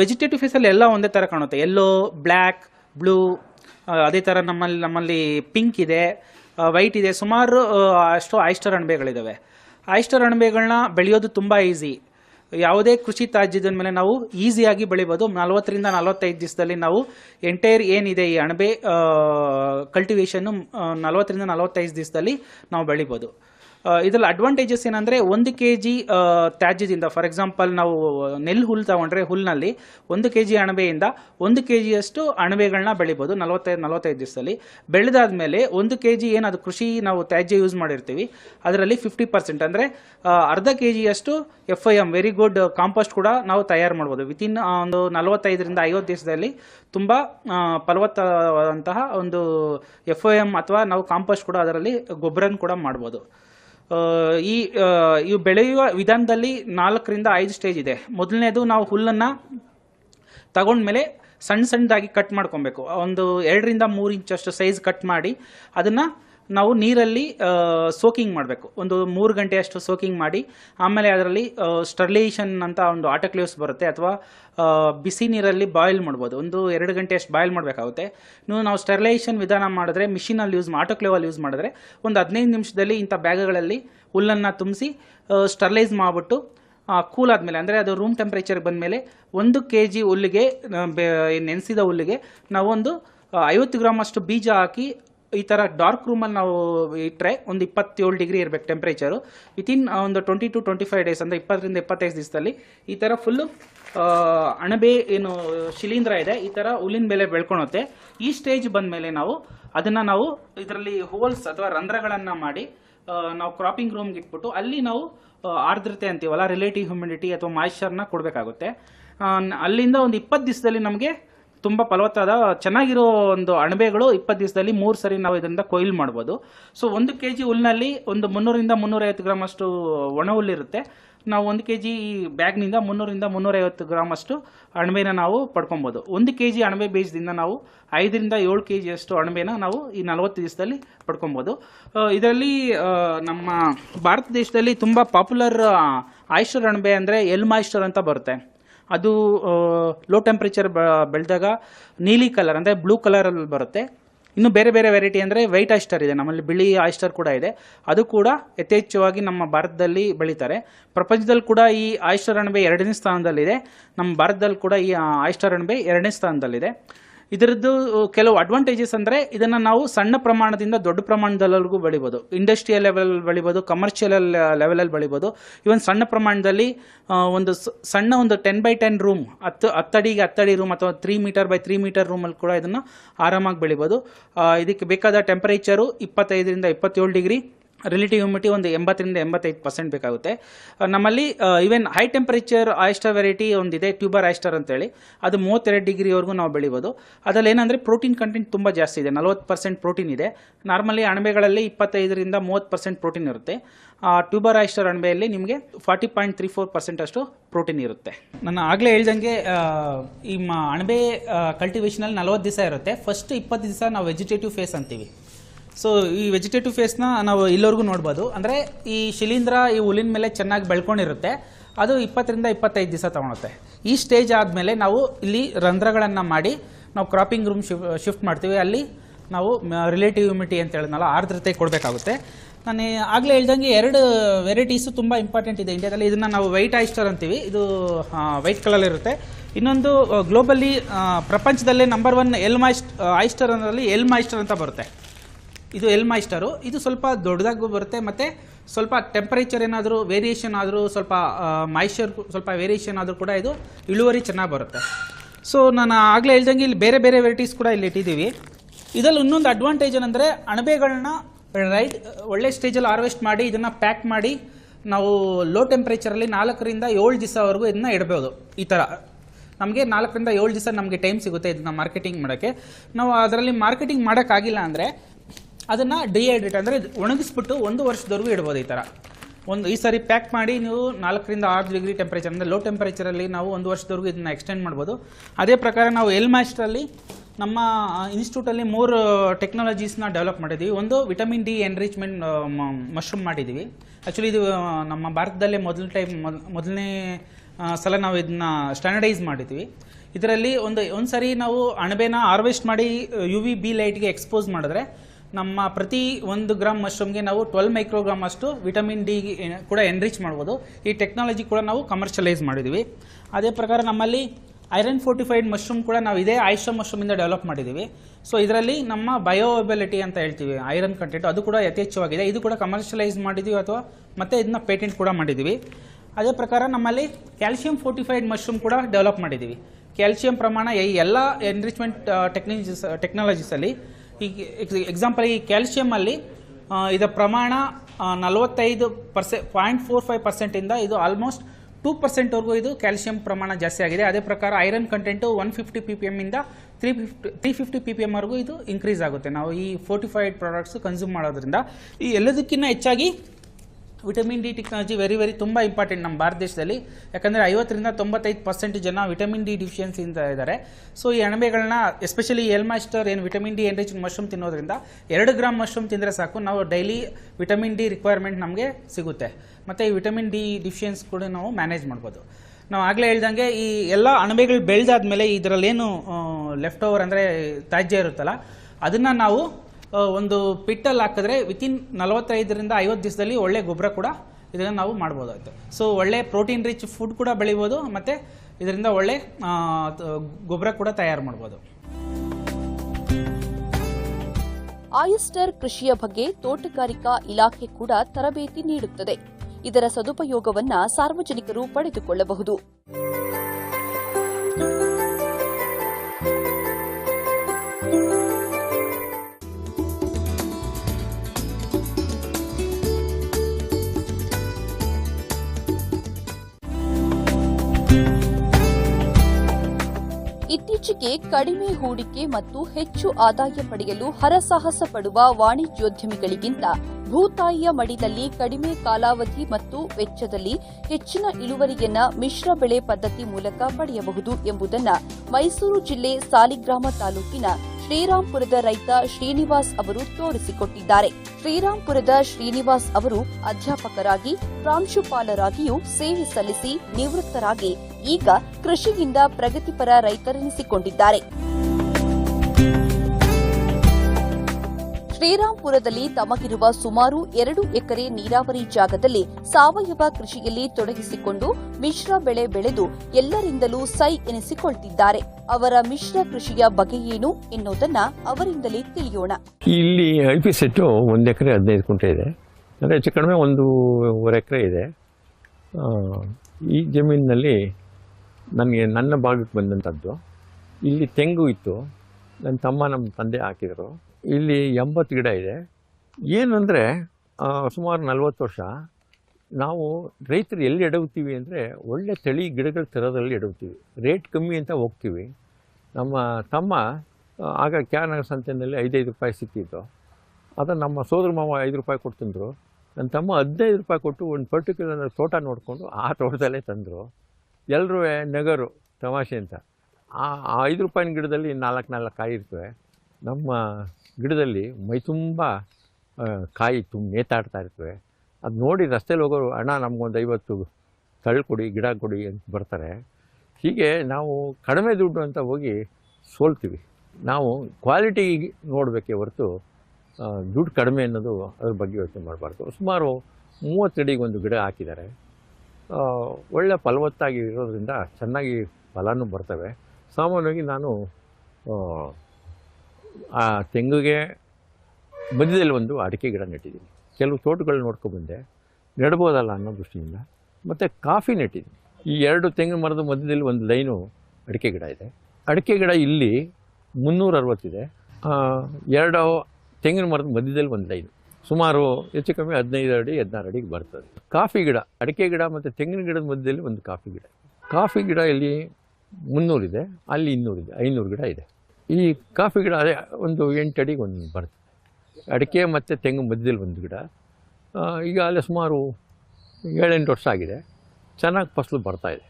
ವೆಜಿಟೇಟಿವ್ ಫೇಸಲ್ಲಿ ಎಲ್ಲ ಒಂದೇ ಥರ ಕಾಣುತ್ತೆ. ಎಲ್ಲೋ ಬ್ಲ್ಯಾಕ್ ಬ್ಲೂ ಅದೇ ಥರ ನಮ್ಮಲ್ಲಿ ನಮ್ಮಲ್ಲಿ ಪಿಂಕ್ ಇದೆ ವೈಟ್ ಇದೆ. ಸುಮಾರು ಅಷ್ಟು ಆಯಿಸ್ಟರ್ ಅಣಬೆಗಳಿದ್ದಾವೆ ಆಯಿಸ್ಟರ್ ಅಣಬೆಗಳನ್ನ ಬೆಳೆಯೋದು ತುಂಬ ಈಸಿ ಯಾವುದೇ ಕೃಷಿ ತಾಜ್ಯದ ಮೇಲೆ ನಾವು ಈಸಿಯಾಗಿ ಬೆಳಿಬೋದು. ನಲವತ್ತರಿಂದ ನಲವತ್ತೈದು ದಿವಸದಲ್ಲಿ ನಾವು ಎಂಟೈರ್ ಏನಿದೆ ಈ ಅಣಬೆ ಕಲ್ಟಿವೇಷನ್ನು ನಲವತ್ತರಿಂದ ನಲವತ್ತೈದು ದಿವಸದಲ್ಲಿ ನಾವು ಬೆಳಿಬೋದು. ಇದರಲ್ಲಿ ಅಡ್ವಾಂಟೇಜಸ್ ಏನಂದರೆ ಒಂದು ಕೆ ಜಿ ತ್ಯಾಜ್ಯದಿಂದ ಫಾರ್ ಎಕ್ಸಾಂಪಲ್ ನಾವು ನೆಲ್ ಹುಲ್ಲು ತಗೊಂಡ್ರೆ ಹುಲ್ಲಿನಲ್ಲಿ ಒಂದು ಕೆ ಜಿ ಅಣಬೆಯಿಂದ ಒಂದು ಕೆ ಜಿಯಷ್ಟು ಅಣಬೆಗಳನ್ನ ಬೆಳಿಬೋದು, ನಲವತ್ತೈದು ನಲವತ್ತೈದು ದಿವಸದಲ್ಲಿ. ಬೆಳೆದಾದ್ಮೇಲೆ ಒಂದು ಕೆ ಜಿ ಏನದು ಕೃಷಿ ನಾವು ತ್ಯಾಜ್ಯ ಯೂಸ್ ಮಾಡಿರ್ತೀವಿ, ಅದರಲ್ಲಿ ಫಿಫ್ಟಿ ಪರ್ಸೆಂಟ್ ಅಂದರೆ ಅರ್ಧ ಕೆ ಜಿಯಷ್ಟು F Y M very good compost ಕೂಡ ನಾವು ತಯಾರು ಮಾಡ್ಬೋದು. ವಿತಿನ್ ಒಂದು ನಲವತ್ತೈದರಿಂದ ಐವತ್ತು ದಿವಸದಲ್ಲಿ ತುಂಬ ಫಲವತ್ತಾದಂತಹ ಒಂದು ಎಫ್ ಐ ಎಂ ಅಥವಾ ನಾವು ಕಾಂಪೋಸ್ಟ್ ಕೂಡ ಅದರಲ್ಲಿ ಗೊಬ್ಬರನ ಕೂಡ ಮಾಡ್ಬೋದು. ಈ ಇವು ಬೆಳೆಯುವ ವಿಧಾನದಲ್ಲಿ ನಾಲ್ಕರಿಂದ ಐದು ಸ್ಟೇಜ್ ಇದೆ. ಮೊದಲನೇದು ನಾವು ಹುಲ್ಲನ್ನು ತಗೊಂಡ್ಮೇಲೆ ಸಣ್ಣ ಸಣ್ಣದಾಗಿ ಕಟ್ ಮಾಡ್ಕೊಬೇಕು. ಒಂದು ಎರಡರಿಂದ ಮೂರು ಇಂಚಷ್ಟು ಸೈಜ್ ಕಟ್ ಮಾಡಿ ಅದನ್ನು ನಾವು ನೀರಲ್ಲಿ ಸೋಕಿಂಗ್ ಮಾಡಬೇಕು. ಒಂದು ಮೂರು ಗಂಟೆಯಷ್ಟು ಸೋಕಿಂಗ್ ಮಾಡಿ, ಆಮೇಲೆ ಅದರಲ್ಲಿ ಸ್ಟರ್ಲೇಷನ್ ಅಂತ ಒಂದು ಆಟೋಕ್ಲೇವ್ಸ್ ಬರುತ್ತೆ, ಅಥವಾ ಬಿಸಿ ನೀರಲ್ಲಿ ಬಾಯ್ಲ್ ಮಾಡ್ಬೋದು. ಒಂದು ಎರಡು ಗಂಟೆ ಅಷ್ಟು ಬಾಯ್ಲ್ ಮಾಡಬೇಕಾಗುತ್ತೆ. ನೀವು ನಾವು ಸ್ಟರ್ಲೈಷನ್ ವಿಧಾನ ಮಾಡಿದ್ರೆ, ಮಿಷಿನಲ್ಲಿ ಯೂಸ್ ಆಟೋಕ್ಲೇವಲ್ಲಿ ಯೂಸ್ ಮಾಡಿದ್ರೆ, ಒಂದು ಹದಿನೈದು ನಿಮಿಷದಲ್ಲಿ ಇಂಥ ಬ್ಯಾಗ್ಗಳಲ್ಲಿ ಹುಲ್ಲನ್ನು ತುಂಬಿಸಿ ಸ್ಟರ್ಲೈಸ್ ಮಾಡಿಬಿಟ್ಟು ಕೂಲ್ ಆದಮೇಲೆ, ಅಂದರೆ ಅದು ರೂಮ್ ಟೆಂಪ್ರೇಚರ್ಗೆ ಬಂದಮೇಲೆ ಒಂದು ಕೆ ಜಿ ಹುಲ್ಲಿಗೆ ನೆನೆಸಿದ ಹುಲ್ಲಿಗೆ ನಾವೊಂದು ಐವತ್ತು ಗ್ರಾಮ್ ಅಷ್ಟು ಬೀಜ ಹಾಕಿ ಈ ಥರ ಡಾರ್ಕ್ ರೂಮಲ್ಲಿ ನಾವು ಇಟ್ಟರೆ ಒಂದು ಇಪ್ಪತ್ತೇಳು ಡಿಗ್ರಿ ಇರಬೇಕು ಟೆಂಪ್ರೇಚರು ವಿತಿನ್ ಒಂದು twenty to twenty five days ಅಂದರೆ ಇಪ್ಪತ್ತರಿಂದ ಇಪ್ಪತ್ತೈದು ದಿವಸದಲ್ಲಿ ಈ ಥರ ಫುಲ್ಲು ಅಣಬೆ ಏನು, ಶಿಲೀಂಧ್ರ ಇದೆ, ಈ ಥರ ಹುಲ್ಲಿನ ಮೇಲೆ ಬೆಳ್ಕೊಳುತ್ತೆ. ಈ ಸ್ಟೇಜ್ ಬಂದ ಮೇಲೆ ನಾವು ಅದನ್ನು ನಾವು ಇದರಲ್ಲಿ ಹೋಲ್ಸ್ ಅಥವಾ ರಂಧ್ರಗಳನ್ನು ಮಾಡಿ ನಾವು ಕ್ರಾಪಿಂಗ್ ರೂಮ್ಗೆ ಇಟ್ಬಿಟ್ಟು ಅಲ್ಲಿ ನಾವು ಆರ್ದ್ರತೆ ಅಂತೀವಲ್ಲ ರಿಲೇಟಿವ್ ಹ್ಯೂಮಿಡಿಟಿ ಅಥವಾ ಮಾಯಿಶ್ಚರ್ನ ಕೊಡಬೇಕಾಗುತ್ತೆ. ಅಲ್ಲಿಂದ ಒಂದು ಇಪ್ಪತ್ತು ದಿವಸದಲ್ಲಿ ನಮಗೆ ತುಂಬ ಫಲವತ್ತಾದ, ಚೆನ್ನಾಗಿರೋ ಒಂದು ಅಣಬೆಗಳು ಇಪ್ಪತ್ತು ದಿವಸದಲ್ಲಿ ಮೂರು ಸರಿ ನಾವು ಇದರಿಂದ ಕೊಯ್ಲು ಮಾಡ್ಬೋದು. ಸೊ ಒಂದು ಕೆ ಜಿ ಹುಲ್ಲಿನಲ್ಲಿ ಒಂದು ಮುನ್ನೂರಿಂದ ಮುನ್ನೂರೈವತ್ತು ಗ್ರಾಮ್ ಅಷ್ಟು ಒಣ ಹುಲ್ಲಿರುತ್ತೆ. ನಾವು ಒಂದು ಕೆ ಜಿ ಬ್ಯಾಗ್ನಿಂದ ಮುನ್ನೂರಿಂದ ಮುನ್ನೂರೈವತ್ತು ಗ್ರಾಮ್ ಅಷ್ಟು ಅಣಬೆನ ನಾವು ಪಡ್ಕೊಬೋದು. ಒಂದು ಕೆ ಜಿ ಅಣಬೆ ಬೀಜದಿಂದ ನಾವು ಐದರಿಂದ ಏಳು ಕೆ ಜಿಯಷ್ಟು ಅಣಬೆನ ನಾವು ಈ ನಲವತ್ತು ದಿವಸದಲ್ಲಿ ಪಡ್ಕೊಬೋದು. ಇದರಲ್ಲಿ ನಮ್ಮ ಭಾರತ ದೇಶದಲ್ಲಿ ತುಂಬ ಪಾಪ್ಯುಲರ್ ಆಯಿಸ್ಟರ್ ಅಣಬೆ ಅಂದರೆ ಎಲ್ ಮಾಯಿಸ್ಟರ್ ಅಂತ ಬರುತ್ತೆ. ಅದು ಲೋ ಟೆಂಪ್ರೇಚರ್ ಬೆಳೆದಾಗ ನೀಲಿ ಕಲರ್ ಅಂದರೆ ಬ್ಲೂ ಕಲರಲ್ಲಿ ಬರುತ್ತೆ. ಇನ್ನು ಬೇರೆ ಬೇರೆ ವೆರೈಟಿ ಅಂದರೆ ವೈಟ್ ಆಯಿಸ್ಟರ್ ಇದೆ, ನಮ್ಮಲ್ಲಿ ಬಿಳಿ ಆಯಿಸ್ಟರ್ ಕೂಡ ಇದೆ. ಅದು ಕೂಡ ಯಥೇಚ್ಛವಾಗಿ ನಮ್ಮ ಭಾರತದಲ್ಲಿ ಬೆಳೀತಾರೆ. ಪ್ರಪಂಚದಲ್ಲಿ ಕೂಡ ಈ ಆಯಿಸ್ಟರ್ ಅಣಬೆ ಎರಡನೇ ಸ್ಥಾನದಲ್ಲಿದೆ. ನಮ್ಮ ಭಾರತದಲ್ಲಿ ಕೂಡ ಈ ಆಯಿಸ್ಟರ್ ಅಣಬೆ ಎರಡನೇ ಸ್ಥಾನದಲ್ಲಿದೆ. ಇದರದ್ದು ಕೆಲವು ಅಡ್ವಾಂಟೇಜಸ್ ಅಂದರೆ ಇದನ್ನು ನಾವು ಸಣ್ಣ ಪ್ರಮಾಣದಿಂದ ದೊಡ್ಡ ಪ್ರಮಾಣದಲ್ಲೂ ಬೆಳಿಬೋದು. ಇಂಡಸ್ಟ್ರಿಯಲ್ ಲೆವೆಲ್ ಬೆಳಿಬೋದು ಕಮರ್ಷಿಯಲ್ ಲೆವೆಲಲ್ಲಿ ಬೆಳಿಬೋದು. ಇವನ್ ಸಣ್ಣ ಪ್ರಮಾಣದಲ್ಲಿ ಒಂದು ಸಣ್ಣ ಒಂದು ಟೆನ್ ಬೈ ಟೆನ್ ರೂಮ್ ಹತ್ತು, ಹತ್ತಡಿಗೆ ಹತ್ತಡಿ ರೂಮ್ ಅಥವಾ three meter by three meter ರೂಮಲ್ಲಿ ಕೂಡ ಇದನ್ನು ಆರಾಮಾಗಿ ಬೆಳಿಬೋದು. ಇದಕ್ಕೆ ಬೇಕಾದ ಟೆಂಪರೇಚರು ಇಪ್ಪತ್ತೈದರಿಂದ ಇಪ್ಪತ್ತೇಳು ಡಿಗ್ರಿ ರಿಲೇಟಿವ್ ಹ್ಯೂಮಿಟಿ ಒಂದು ಎಂಬತ್ತರಿಂದ ಎಂಬತ್ತೈದು ಪರ್ಸೆಂಟ್ ಬೇಕಾಗುತ್ತೆ. ನಮ್ಮಲ್ಲಿ even high temperature oyster variety ಒಂದಿದೆ ಟ್ಯೂಬರ್ ಆಯಿಸ್ಟರ್ ಅಂತೇಳಿ. ಅದು ಮೂವತ್ತೆರಡು ಡಿಗ್ರಿವರೆಗೂ ನಾವು ಬೆಳಿಬೋದು. ಅದರಲ್ಲಿ ಏನಂದರೆ ಪ್ರೋಟೀನ್ ಕಂಟೆಂಟ್ ತುಂಬ ಜಾಸ್ತಿ ಇದೆ, ನಲವತ್ತು ಪರ್ಸೆಂಟ್ ಪ್ರೋಟೀನ್ ಇದೆ. ನಾರ್ಮಲಿ ಅಣಬೆಗಳಲ್ಲಿ ಇಪ್ಪತ್ತೈದರಿಂದ ಮೂವತ್ತು ಪರ್ಸೆಂಟ್ ಪ್ರೋಟೀನ್ ಇರುತ್ತೆ. ಟ್ಯೂಬರ್ ಆಯಿಸ್ಟರ್ ಅಣಬೆಯಲ್ಲಿ ನಿಮಗೆ forty point three four percent ಅಷ್ಟು ಪ್ರೋಟೀನ್ ಇರುತ್ತೆ. ನಾನು ಆಗಲೇ ಹೇಳ್ದಂಗೆ ಈ ಅಣಬೆ ಕಲ್ಟಿವೇಷನಲ್ಲಿ ನಲ್ವತ್ತು ದಿವಸ ಇರುತ್ತೆ. ಫಸ್ಟ್ ಇಪ್ಪತ್ತು ದಿವಸ ನಾವು ವೆಜಿಟೇಟಿವ್ ಫೇಸ್ ಅಂತೀವಿ. ಸೊ ಈ ವೆಜಿಟೇಟಿವ್ ಫೇಸ್ನ ನಾವು ಇಲ್ಲಿವರೆಗೂ ನೋಡ್ಬೋದು. ಅಂದರೆ ಈ ಶಿಲೀಂಧ್ರ, ಈ ಹುಲಿನ ಮೇಲೆ ಚೆನ್ನಾಗಿ ಬೆಳ್ಕೊಂಡಿರುತ್ತೆ. ಅದು ಇಪ್ಪತ್ತರಿಂದ ಇಪ್ಪತ್ತೈದು ದಿವಸ ತೊಗೊಳುತ್ತೆ. ಈ ಸ್ಟೇಜ್ ಆದಮೇಲೆ ನಾವು ಇಲ್ಲಿ ರಂಧ್ರಗಳನ್ನು ಮಾಡಿ ನಾವು ಕ್ರಾಪಿಂಗ್ ರೂಮ್ ಶಿಫ್ ಶಿಫ್ಟ್ ಮಾಡ್ತೀವಿ. ಅಲ್ಲಿ ನಾವು ರಿಲೇಟಿವ್ ಹ್ಯೂಮಿಟಿ ಅಂತ ಹೇಳಿದ್ನಲ್ಲ, ಆರ್ದ್ರತೆ ಕೊಡಬೇಕಾಗುತ್ತೆ. ನಾನು ಆಗಲೇ ಹೇಳ್ದಂಗೆ ಎರಡು ವೆರೈಟೀಸು ತುಂಬ ಇಂಪಾರ್ಟೆಂಟ್ ಇದೆ ಇಂಡಿಯಾದಲ್ಲಿ ಇದನ್ನು ನಾವು ವೈಟ್ ಆಯಿಸ್ಟರ್ ಅಂತೀವಿ. ಇದು ವೈಟ್ ಕಲರ್ ಇರುತ್ತೆ. ಇನ್ನೊಂದು ಗ್ಲೋಬಲಿ ಪ್ರಪಂಚದಲ್ಲೇ ನಂಬರ್ ಒನ್ ಎಲ್ ಮಾಯಿಸ್ಟ್ ಆಯಿಸ್ಟರ್ ಅನ್ನೋದ್ರಲ್ಲಿ ಎಲ್ ಮಾಯಿಸ್ಟರ್ ಅಂತ ಬರುತ್ತೆ. ಇದು ಎಲ್ ಮಾಯಿಸ್ಟರು ಇದು ಸ್ವಲ್ಪ ದೊಡ್ಡದಾಗೂ ಬರುತ್ತೆ. ಮತ್ತು ಸ್ವಲ್ಪ ಟೆಂಪರೇಚರ್ ಏನಾದರೂ ವೇರಿಯೇಷನ್ ಆದರೂ ಸ್ವಲ್ಪ ಮಾಯಿಶ್ಚರ್ ಸ್ವಲ್ಪ ವೇರಿಯೇಷನ್ ಆದರೂ ಕೂಡ ಇದು ಇಳುವರಿ ಚೆನ್ನಾಗಿ ಬರುತ್ತೆ. ಸೊ ನಾನು ಆಗಲೇ ಹೇಳ್ದಂಗೆ ಇಲ್ಲಿ ಬೇರೆ ಬೇರೆ ವೆರೈಟೀಸ್ ಕೂಡ ಇಲ್ಲಿ ಇಟ್ಟಿದ್ದೀವಿ. ಇದರಲ್ಲಿ ಇನ್ನೊಂದು ಅಡ್ವಾಂಟೇಜ್ ಏನಂದರೆ ಅಣಬೆಗಳನ್ನ ರೈಟ್ ಒಳ್ಳೆ ಸ್ಟೇಜಲ್ಲಿ ಹಾರ್ವೆಸ್ಟ್ ಮಾಡಿ, ಇದನ್ನು ಪ್ಯಾಕ್ ಮಾಡಿ, ನಾವು ಲೋ ಟೆಂಪ್ರೇಚರಲ್ಲಿ ನಾಲ್ಕರಿಂದ ಏಳು ದಿವಸವರೆಗೂ ಇದನ್ನ ಇಡಬಹುದು ಈ ಥರ ನಮಗೆ ನಾಲ್ಕರಿಂದ ಏಳು ದಿವಸ ನಮಗೆ ಟೈಮ್ ಸಿಗುತ್ತೆ ಇದನ್ನ ಮಾರ್ಕೆಟಿಂಗ್ ಮಾಡೋಕ್ಕೆ. ನಾವು ಅದರಲ್ಲಿ ಮಾರ್ಕೆಟಿಂಗ್ ಮಾಡೋಕ್ಕಾಗಿಲ್ಲ ಅಂದರೆ ಅದನ್ನು ಡಿಹೈಡ್ರೇಟ್ ಅಂದರೆ ಒಣಗಿಸ್ಬಿಟ್ಟು ಒಂದು ವರ್ಷದವರೆಗೂ ಇಡ್ಬೋದು ಈ ಥರ ಒಂದು ಈ ಸಾರಿ ಪ್ಯಾಕ್ ಮಾಡಿ ನೀವು ನಾಲ್ಕರಿಂದ ಆರು ಡಿಗ್ರಿ ಟೆಂಪ್ರೇಚರ್ ಅಂದರೆ ಲೋ ಟೆಂಪ್ರೇಚರಲ್ಲಿ ನಾವು ಒಂದು ವರ್ಷದವರೆಗೂ ಇದನ್ನು ಎಕ್ಸ್ಟೆಂಡ್ ಮಾಡ್ಬೋದು. ಅದೇ ಪ್ರಕಾರ ನಾವು ಎಲ್ ಮ್ಯಾಸ್ಟ್ರಲ್ಲಿ ನಮ್ಮ ಇನ್ಸ್ಟಿಟ್ಯೂಟಲ್ಲಿ ಮೂರು ಟೆಕ್ನಾಲಜೀಸ್ನ ಡೆವಲಪ್ ಮಾಡಿದ್ದೀವಿ ಒಂದು ವಿಟಮಿನ್ ಡಿ ಎನ್ರಿಚ್ಮೆಂಟ್ ಮಶ್ರೂಮ್ ಮಾಡಿದ್ದೀವಿ ಆ್ಯಕ್ಚುಲಿ ಇದು ನಮ್ಮ ಭಾರತದಲ್ಲೇ ಮೊದಲ ಟೈಮ್ ಮೊದಲನೇ ಸಲ ನಾವು ಇದನ್ನ ಸ್ಟ್ಯಾಂಡರ್ಡೈಸ್ ಮಾಡಿದ್ವಿ. ಇದರಲ್ಲಿ ಒಂದು ಒಂದು ಸಾರಿ ನಾವು ಅಣಬೆನ ಹಾರ್ವೆಸ್ಟ್ ಮಾಡಿ ಯು ವಿ ಬಿ ಲೈಟ್ಗೆ ಎಕ್ಸ್ಪೋಸ್ ಮಾಡಿದ್ರೆ ನಮ್ಮ ಪ್ರತಿ ಒಂದು ಗ್ರಾಮ್ ಮಶ್ರೂಮ್ಗೆ ನಾವು ಟ್ವೆಲ್ ಮೈಕ್ರೋಗ್ರಾಮ್ ಅಷ್ಟು ವಿಟಮಿನ್ ಡಿ ಕೂಡ ಎನ್ರಿಚ್ ಮಾಡ್ಬೋದು. ಈ ಟೆಕ್ನಾಲಜಿ ಕೂಡ ನಾವು ಕಮರ್ಷಿಯಲೈಸ್ ಮಾಡಿದ್ದೀವಿ ಅದೇ ಪ್ರಕಾರ ನಮ್ಮಲ್ಲಿ ಐರನ್ ಫೋರ್ಟಿಫೈಡ್ ಮಶ್ರೂಮ್ ಕೂಡ ನಾವು ಇದೇ ಆಯಿಷಾ ಮಶ್ರೂಮಿಂದ ಡೆವಲಪ್ ಮಾಡಿದ್ದೀವಿ ಸೊ ಇದರಲ್ಲಿ ನಮ್ಮ ಬಯೋಅಬಿಲಿಟಿ ಅಂತ ಹೇಳ್ತೀವಿ ಐರನ್ ಕಂಟೆಂಟ್ ಅದು ಕೂಡ ಯಥೇಚ್ಛವಾಗಿದೆ. ಇದು ಕೂಡ ಕಮರ್ಷಿಯಲೈಸ್ ಮಾಡಿದ್ದೀವಿ ಅಥವಾ ಮತ್ತೆ ಇದನ್ನ ಪೇಟೆಂಟ್ ಕೂಡ ಮಾಡಿದ್ದೀವಿ ಅದೇ ಪ್ರಕಾರ ನಮ್ಮಲ್ಲಿ ಕ್ಯಾಲ್ಸಿಯಂ ಫೋರ್ಟಿಫೈಡ್ ಮಶ್ರೂಮ್ ಕೂಡ ಡೆವಲಪ್ ಮಾಡಿದ್ದೀವಿ ಕ್ಯಾಲ್ಸಿಯಂ ಪ್ರಮಾಣ ಈ ಎಲ್ಲ ಎನ್ರಿಚ್ಮೆಂಟ್ ಟೆಕ್ನಾಲಜೀಸ್ ಟೆಕ್ನಾಲಜೀಸಲ್ಲಿ ಈಗ ಎಕ್ಸಾಂಪಲ್ ಈ ಕ್ಯಾಲ್ಶಿಯಮಲ್ಲಿ ಇದರ ಪ್ರಮಾಣ ನಲವತ್ತೈದು ಪರ್ಸೆ ಪಾಯಿಂಟ್ ಫೋರ್ ಫೈವ್ ಪರ್ಸೆಂಟಿಂದ ಇದು ಆಲ್ಮೋಸ್ಟ್ ಟೂ ಪರ್ಸೆಂಟ್ವರೆಗೂ ಇದು ಕ್ಯಾಲ್ಶಿಯಂ ಪ್ರಮಾಣ ಜಾಸ್ತಿ ಆಗಿದೆ. ಅದೇ ಪ್ರಕಾರ iron content one fifty P P ಎಮ್ಮಿಂದ three fifty three fifty P P ಎಮ್ವರೆಗೂ ಇದು ಇನ್ಕ್ರೀಸ್ ಆಗುತ್ತೆ. ನಾವು ಈ ಫೋರ್ಟಿಫೈಡ್ ಪ್ರಾಡಕ್ಟ್ಸ್ ಕನ್ಸ್ಯೂಮ್ ಮಾಡೋದ್ರಿಂದ ಈ ಎಲ್ಲದಕ್ಕಿಂತ ಹೆಚ್ಚಾಗಿ vitamin D technology very very ತುಂಬ ಇಂಪಾರ್ಟೆಂಟ್ ನಮ್ಮ ಭಾರತ ದೇಶದಲ್ಲಿ. ಯಾಕಂದರೆ ಐವತ್ತರಿಂದ ತೊಂಬತ್ತೈದು ಪರ್ಸೆಂಟ್ ಜನ ವಿಟಮಿನ್ ಡಿ ಡಿಫಿಷಿಯನ್ಸಿಯಿಂದ ಇದ್ದಾರೆ. ಸೊ ಈ ಅಣಬೆಗಳನ್ನ ಎಸ್ಪೆಷಲಿ ಮಾಸ್ಟರ್ ಏನು ವಿಟಮಿನ್ ಡಿ ಎನ್ರಿಚ್ ಮಶ್ರೂಮ್ ತಿನ್ನೋದ್ರಿಂದ ಎರಡು ಗ್ರಾಮ್ ಮಶ್ರೂಮ್ ತಿಂದರೆ ಸಾಕು, ನಾವು ಡೈಲಿ ವಿಟಮಿನ್ ಡಿ ರಿಕ್ವೈರ್ಮೆಂಟ್ ನಮಗೆ ಸಿಗುತ್ತೆ. ಮತ್ತು ಈ ವಿಟಮಿನ್ ಡಿ ಡಿಫಿಷಿಯನ್ಸ್ ಕೂಡ ನಾವು ಮ್ಯಾನೇಜ್ ಮಾಡ್ಬೋದು. ನಾವು ಆಗಲೇ ಹೇಳ್ದಂಗೆ ಈ ಎಲ್ಲ ಅಣಬೆಗಳು ಬೆಳೆದಾದ್ಮೇಲೆ ಇದರಲ್ಲೇನು ಲೆಫ್ಟ್ ಓವರ್ ಅಂದರೆ ತ್ಯಾಜ್ಯ ಇರುತ್ತಲ್ಲ, ಅದನ್ನು ನಾವು ಒಂದು ಪಿಟ್ಟಲ್ಲಿ ಹಾಕಿದ್ರೆ ವಿತಿನ್ ನಲವತ್ತೈದರಿಂದ ಐವತ್ತು ದಿವಸದಲ್ಲಿ ಒಳ್ಳೆ ಗೊಬ್ಬರ ಕೂಡ ಇದನ್ನು ನಾವು ಮಾಡ್ಬೋದಾಗುತ್ತೆ ಸೊ ಒಳ್ಳೆ ಪ್ರೋಟೀನ್ ರಿಚ್ ಫುಡ್ ಕೂಡ ಬೆಳಿಬೋದು, ಮತ್ತು ಇದರಿಂದ ಒಳ್ಳೆ ಗೊಬ್ಬರ ಕೂಡ ತಯಾರು ಮಾಡ್ಬೋದು. ಆಯಿಸ್ಟರ್ ಕೃಷಿಯ ಬಗ್ಗೆ ತೋಟಗಾರಿಕಾ ಇಲಾಖೆ ಕೂಡ ತರಬೇತಿ ನೀಡುತ್ತದೆ. ಇದರ ಸದುಪಯೋಗವನ್ನ ಸಾರ್ವಜನಿಕರು ಪಡೆದುಕೊಳ್ಳಬಹುದು. ಇತ್ತೀಚೆಗೆ ಕಡಿಮೆ ಹೂಡಿಕೆ ಮತ್ತು ಹೆಚ್ಚು ಆದಾಯ ಪಡೆಯಲು ಹರಸಾಹಸ ಪಡುವ ವಾಣಿಜ್ಯೋದ್ಯಮಿಗಳಿಗಿಂತ ಭೂತಾಯಿಯ ಮಡಿದಲ್ಲಿ ಕಡಿಮೆ ಕಾಲಾವಧಿ ಮತ್ತು ವೆಚ್ಚದಲ್ಲಿ ಹೆಚ್ಚಿನ ಇಳುವರಿಯನ್ನ ಮಿಶ್ರ ಬೆಳೆ ಪದ್ಧತಿ ಮೂಲಕ ಪಡೆಯಬಹುದು ಎಂಬುದನ್ನು ಮೈಸೂರು ಜಿಲ್ಲೆ ಸಾಲಿಗ್ರಾಮ ತಾಲೂಕಿನ ಶ್ರೀರಾಂಪುರದ ರೈತ ಶ್ರೀನಿವಾಸ್ ಅವರು ತೋರಿಸಿಕೊಟ್ಟಿದ್ದಾರೆ. ಶ್ರೀರಾಂಪುರದ ಶ್ರೀನಿವಾಸ್ ಅವರು ಅಧ್ಯಾಪಕರಾಗಿ, ಪ್ರಾಂಶುಪಾಲರಾಗಿಯೂ ಸೇವೆ ಸಲ್ಲಿಸಿ ನಿವೃತ್ತರಾಗಿ, ಈಗ ಕೃಷಿಯಿಂದ ಪ್ರಗತಿಪರ ರೈತರೆನಿಸಿಕೊಂಡಿದ್ದಾರೆ. ಶ್ರೀರಾಂಪುರದಲ್ಲಿ ತಮಗಿರುವ ಸುಮಾರು ಎರಡು ಎಕರೆ ನೀರಾವರಿ ಜಾಗದಲ್ಲಿ ಸಾವಯವ ಕೃಷಿಯಲ್ಲಿ ತೊಡಗಿಸಿಕೊಂಡು ಮಿಶ್ರ ಬೆಳೆ ಬೆಳೆದು ಎಲ್ಲರಿಂದಲೂ ಸೈ ಎನಿಸಿಕೊಳ್ತಿದ್ದಾರೆ. ಅವರ ಮಿಶ್ರ ಕೃಷಿಯ ಬಗೆಯೇನು ಎನ್ನುವುದನ್ನ ಅವರಿಂದಲೇ ತಿಳಿಯೋಣ. ಇಲ್ಲಿ ಐಪಿ ಸೆಟ್ಟು ಒಂದು ಎಕರೆ ಹದಿನೈದು ಕುಂಟೆ ಇದೆ. ಅಂದರೆ ಹೆಚ್ಚು ಕಡಿಮೆ ಒಂದೂವರೆ ಎಕರೆ ಇದೆ. ಈ ಜಮೀನಿನಲ್ಲಿ ನನಗೆ ನನ್ನ ಭಾಗಕ್ಕೆ ಬಂದಂಥದ್ದು ಇಲ್ಲಿ ತೆಂಗು ಇತ್ತು. ನನ್ನ ತಮ್ಮ ನಮ್ಮ ತಂದೆ ಹಾಕಿದರು. ಇಲ್ಲಿ ಎಂಬತ್ತು ಗಿಡ ಇದೆ. ಏನಂದರೆ ಸುಮಾರು ನಲ್ವತ್ತು ವರ್ಷ ನಾವು ರೈತರು ಎಲ್ಲಿ ಎಡಗುತ್ತೀವಿ ಅಂದರೆ, ಒಳ್ಳೆ ತಳಿ ಗಿಡಗಳ ತರೋದ್ರಲ್ಲಿ ಎಡಗುತ್ತೀವಿ ರೇಟ್ ಕಮ್ಮಿ ಅಂತ ಹೋಗ್ತೀವಿ. ನಮ್ಮ ತಮ್ಮ ಆಗ ಕ್ಯಾನಗರ ಸಂತೆಯಲ್ಲಿ ಐದೈದು ರೂಪಾಯಿ ಸಿಕ್ಕಿತ್ತು. ಅದನ್ನು ನಮ್ಮ ಸೋದರ ಮಾವ ಐದು ರೂಪಾಯಿ ಕೊಟ್ಟು ತಂದರು ನನ್ನ ತಮ್ಮ ಹದಿನೈದು ರೂಪಾಯಿ ಕೊಟ್ಟು ಒಂದು ಪರ್ಟಿಕ್ಯುಲರ್ ತೋಟ ನೋಡಿಕೊಂಡು ಆ ತೋಟದಲ್ಲೇ ತಂದರು. ಎಲ್ಲರೂ ನಗರು, ತಮಾಷೆ ಅಂತ. ಆ ಐದು ರೂಪಾಯಿನ ಗಿಡದಲ್ಲಿ ನಾಲ್ಕು ನಾಲ್ಕು ಕಾಯಿ ಇರ್ತವೆ. ನಮ್ಮ ಗಿಡದಲ್ಲಿ ಮೈ ತುಂಬ ಕಾಯಿ ತುಂಬ ನೇತಾಡ್ತಾ ಇರ್ತವೆ. ಅದು ನೋಡಿ ರಸ್ತೆಯಲ್ಲಿ ಹೋಗೋರು, ಅಣ್ಣ, ನಮಗೊಂದು ಐವತ್ತು ತಳ್ಳು ಕೊಡಿ, ಗಿಡ ಕೊಡಿ ಅಂತ ಬರ್ತಾರೆ. ಹೀಗೆ ನಾವು ಕಡಿಮೆ ದುಡ್ಡು ಅಂತ ಹೋಗಿ ಸೋಲ್ತೀವಿ. ನಾವು ಕ್ವಾಲಿಟಿ ನೋಡಬೇಕೆ ಹೊರತು ದುಡ್ಡು ಕಡಿಮೆ ಅನ್ನೋದು ಅದ್ರ ಬಗ್ಗೆ ಯೋಚನೆ ಮಾಡಬಾರ್ದು. ಸುಮಾರು ಮೂವತ್ತು ಅಡಿಗೆ ಒಂದು ಗಿಡ ಹಾಕಿದ್ದಾರೆ. ಒಳ್ಳೆ ಫಲವತ್ತಾಗಿ ಇರೋದ್ರಿಂದ ಚೆನ್ನಾಗಿ ಫಲನೂ ಬರ್ತವೆ. ಸಾಮಾನ್ಯವಾಗಿ ನಾನು ಆ, ತೆಂಗಿಗೆ ಮಧ್ಯದಲ್ಲಿ ಒಂದು ಅಡಿಕೆ ಗಿಡ ನೆಟ್ಟಿದ್ದೀನಿ. ಕೆಲವು ತೋಟಗಳು ನೋಡ್ಕೊಬಂದೆ ನೆಡ್ಬೋದಲ್ಲ ಅನ್ನೋ ದೃಷ್ಟಿಯಿಂದ. ಮತ್ತು ಕಾಫಿ ನೆಟ್ಟಿದ್ದೀನಿ. ಈ ಎರಡು ತೆಂಗಿನ ಮರದ ಮಧ್ಯದಲ್ಲಿ ಒಂದು ಲೈನು ಅಡಿಕೆ ಗಿಡ ಇದೆ. ಅಡಿಕೆ ಗಿಡ ಇಲ್ಲಿ ಮುನ್ನೂರ ಅರವತ್ತಿದೆ ಎರಡು ತೆಂಗಿನ ಮರದ ಮಧ್ಯದಲ್ಲಿ ಒಂದು ಲೈನು. ಸುಮಾರು ಹೆಚ್ಚು ಕಮ್ಮಿ ಹದಿನೈದು ಅಡಿ ಹದಿನಾರು ಅಡಿಗೆ ಬರ್ತದೆ. ಕಾಫಿ ಗಿಡ ಅಡಿಕೆ ಗಿಡ ಮತ್ತು ತೆಂಗಿನ ಗಿಡದ ಮಧ್ಯದಲ್ಲಿ ಒಂದು ಕಾಫಿ ಗಿಡ. ಕಾಫಿ ಗಿಡ ಇಲ್ಲಿ ಮುನ್ನೂರಿದೆ ಅಲ್ಲಿ ಇನ್ನೂರಿದೆ ಐನೂರು ಗಿಡ ಇದೆ. ಈ ಕಾಫಿ ಗಿಡ ಅದೇ ಒಂದು ಎಂಟು ಅಡಿಗೆ ಒಂದು ಬರುತ್ತೆ ಅಡಿಕೆ ಮತ್ತು ತೆಂಗು ಮಧ್ಯದಲ್ಲಿ ಒಂದು ಗಿಡ. ಈಗ ಅಲ್ಲೇ ಸುಮಾರು ಏಳೆಂಟು ವರ್ಷ ಆಗಿದೆ. ಚೆನ್ನಾಗಿ ಫಸಲು ಬರ್ತಾ ಇದೆ.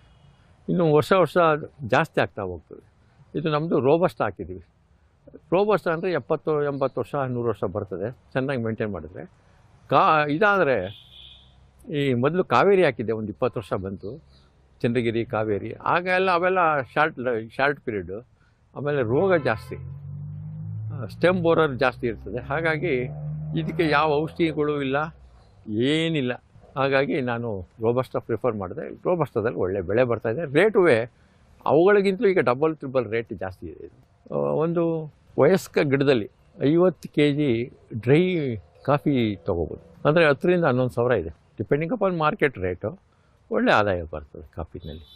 ಇನ್ನು ವರ್ಷ ವರ್ಷ ಜಾಸ್ತಿ ಆಗ್ತಾ ಹೋಗ್ತದೆ. ಇದು ನಮ್ಮದು ರೋಬಸ್ಟ್ ಹಾಕಿದ್ದೀವಿ. ರೋಬಸ್ಟ್ ಅಂದರೆ ಎಪ್ಪತ್ತು, ಎಂಬತ್ತು ವರ್ಷ, ನೂರು ವರ್ಷ ಬರ್ತದೆ. ಚೆನ್ನಾಗಿ ಮೇಂಟೈನ್ ಮಾಡಿದ್ರೆ. ಕಾ, ಇದಾದರೆ ಈ ಮೊದಲು ಕಾವೇರಿ ಹಾಕಿದ್ದೆ, ಒಂದು ಇಪ್ಪತ್ತು ವರ್ಷ ಬಂತು. ಚಂದ್ರಗಿರಿ, ಕಾವೇರಿ. ಆಗ ಎಲ್ಲ ಅವೆಲ್ಲ ಶಾರ್ಟ್ ಶಾರ್ಟ್ ಪೀರಿಯಡು. ಆಮೇಲೆ ರೋಗ ಜಾಸ್ತಿ ಸ್ಟೆಮ್ ಬೋರರ್ ಜಾಸ್ತಿ ಇರ್ತದೆ. ಹಾಗಾಗಿ ಇದಕ್ಕೆ ಯಾವ ಔಷಧಿಗಳು ಇಲ್ಲ, ಏನಿಲ್ಲ. ಹಾಗಾಗಿ ನಾನು ರೋಬಸ್ಟ ಪ್ರಿಫರ್ ಮಾಡಿದೆ. ರೋಬಸ್ಟದಲ್ಲಿ ಒಳ್ಳೆ ಬೆಳೆ ಬರ್ತಾಯಿದೆ ರೇಟುವೆ ಅವುಗಳಿಗಿಂತಲೂ ಈಗ ಡಬಲ್ ತ್ರಿಬಲ್ ರೇಟ್ ಜಾಸ್ತಿ ಇದೆ. ಒಂದು ವಯಸ್ಕ ಗಿಡದಲ್ಲಿ ಐವತ್ತು ಕೆ ಜಿ ಡ್ರೈ ಕಾಫಿ ತೊಗೋಬೋದು. ಅಂದರೆ ಹತ್ತರಿಂದ ಹನ್ನೊಂದು ಸಾವಿರ ಇದೆ. ಡಿಪೆಂಡಿಂಗ್ ಅಪಾನ್ ಮಾರ್ಕೆಟ್ ರೇಟು ಒಳ್ಳೆ ಆದಾಯ ಬರ್ತದೆ ಕಾಫಿನಲ್ಲಿ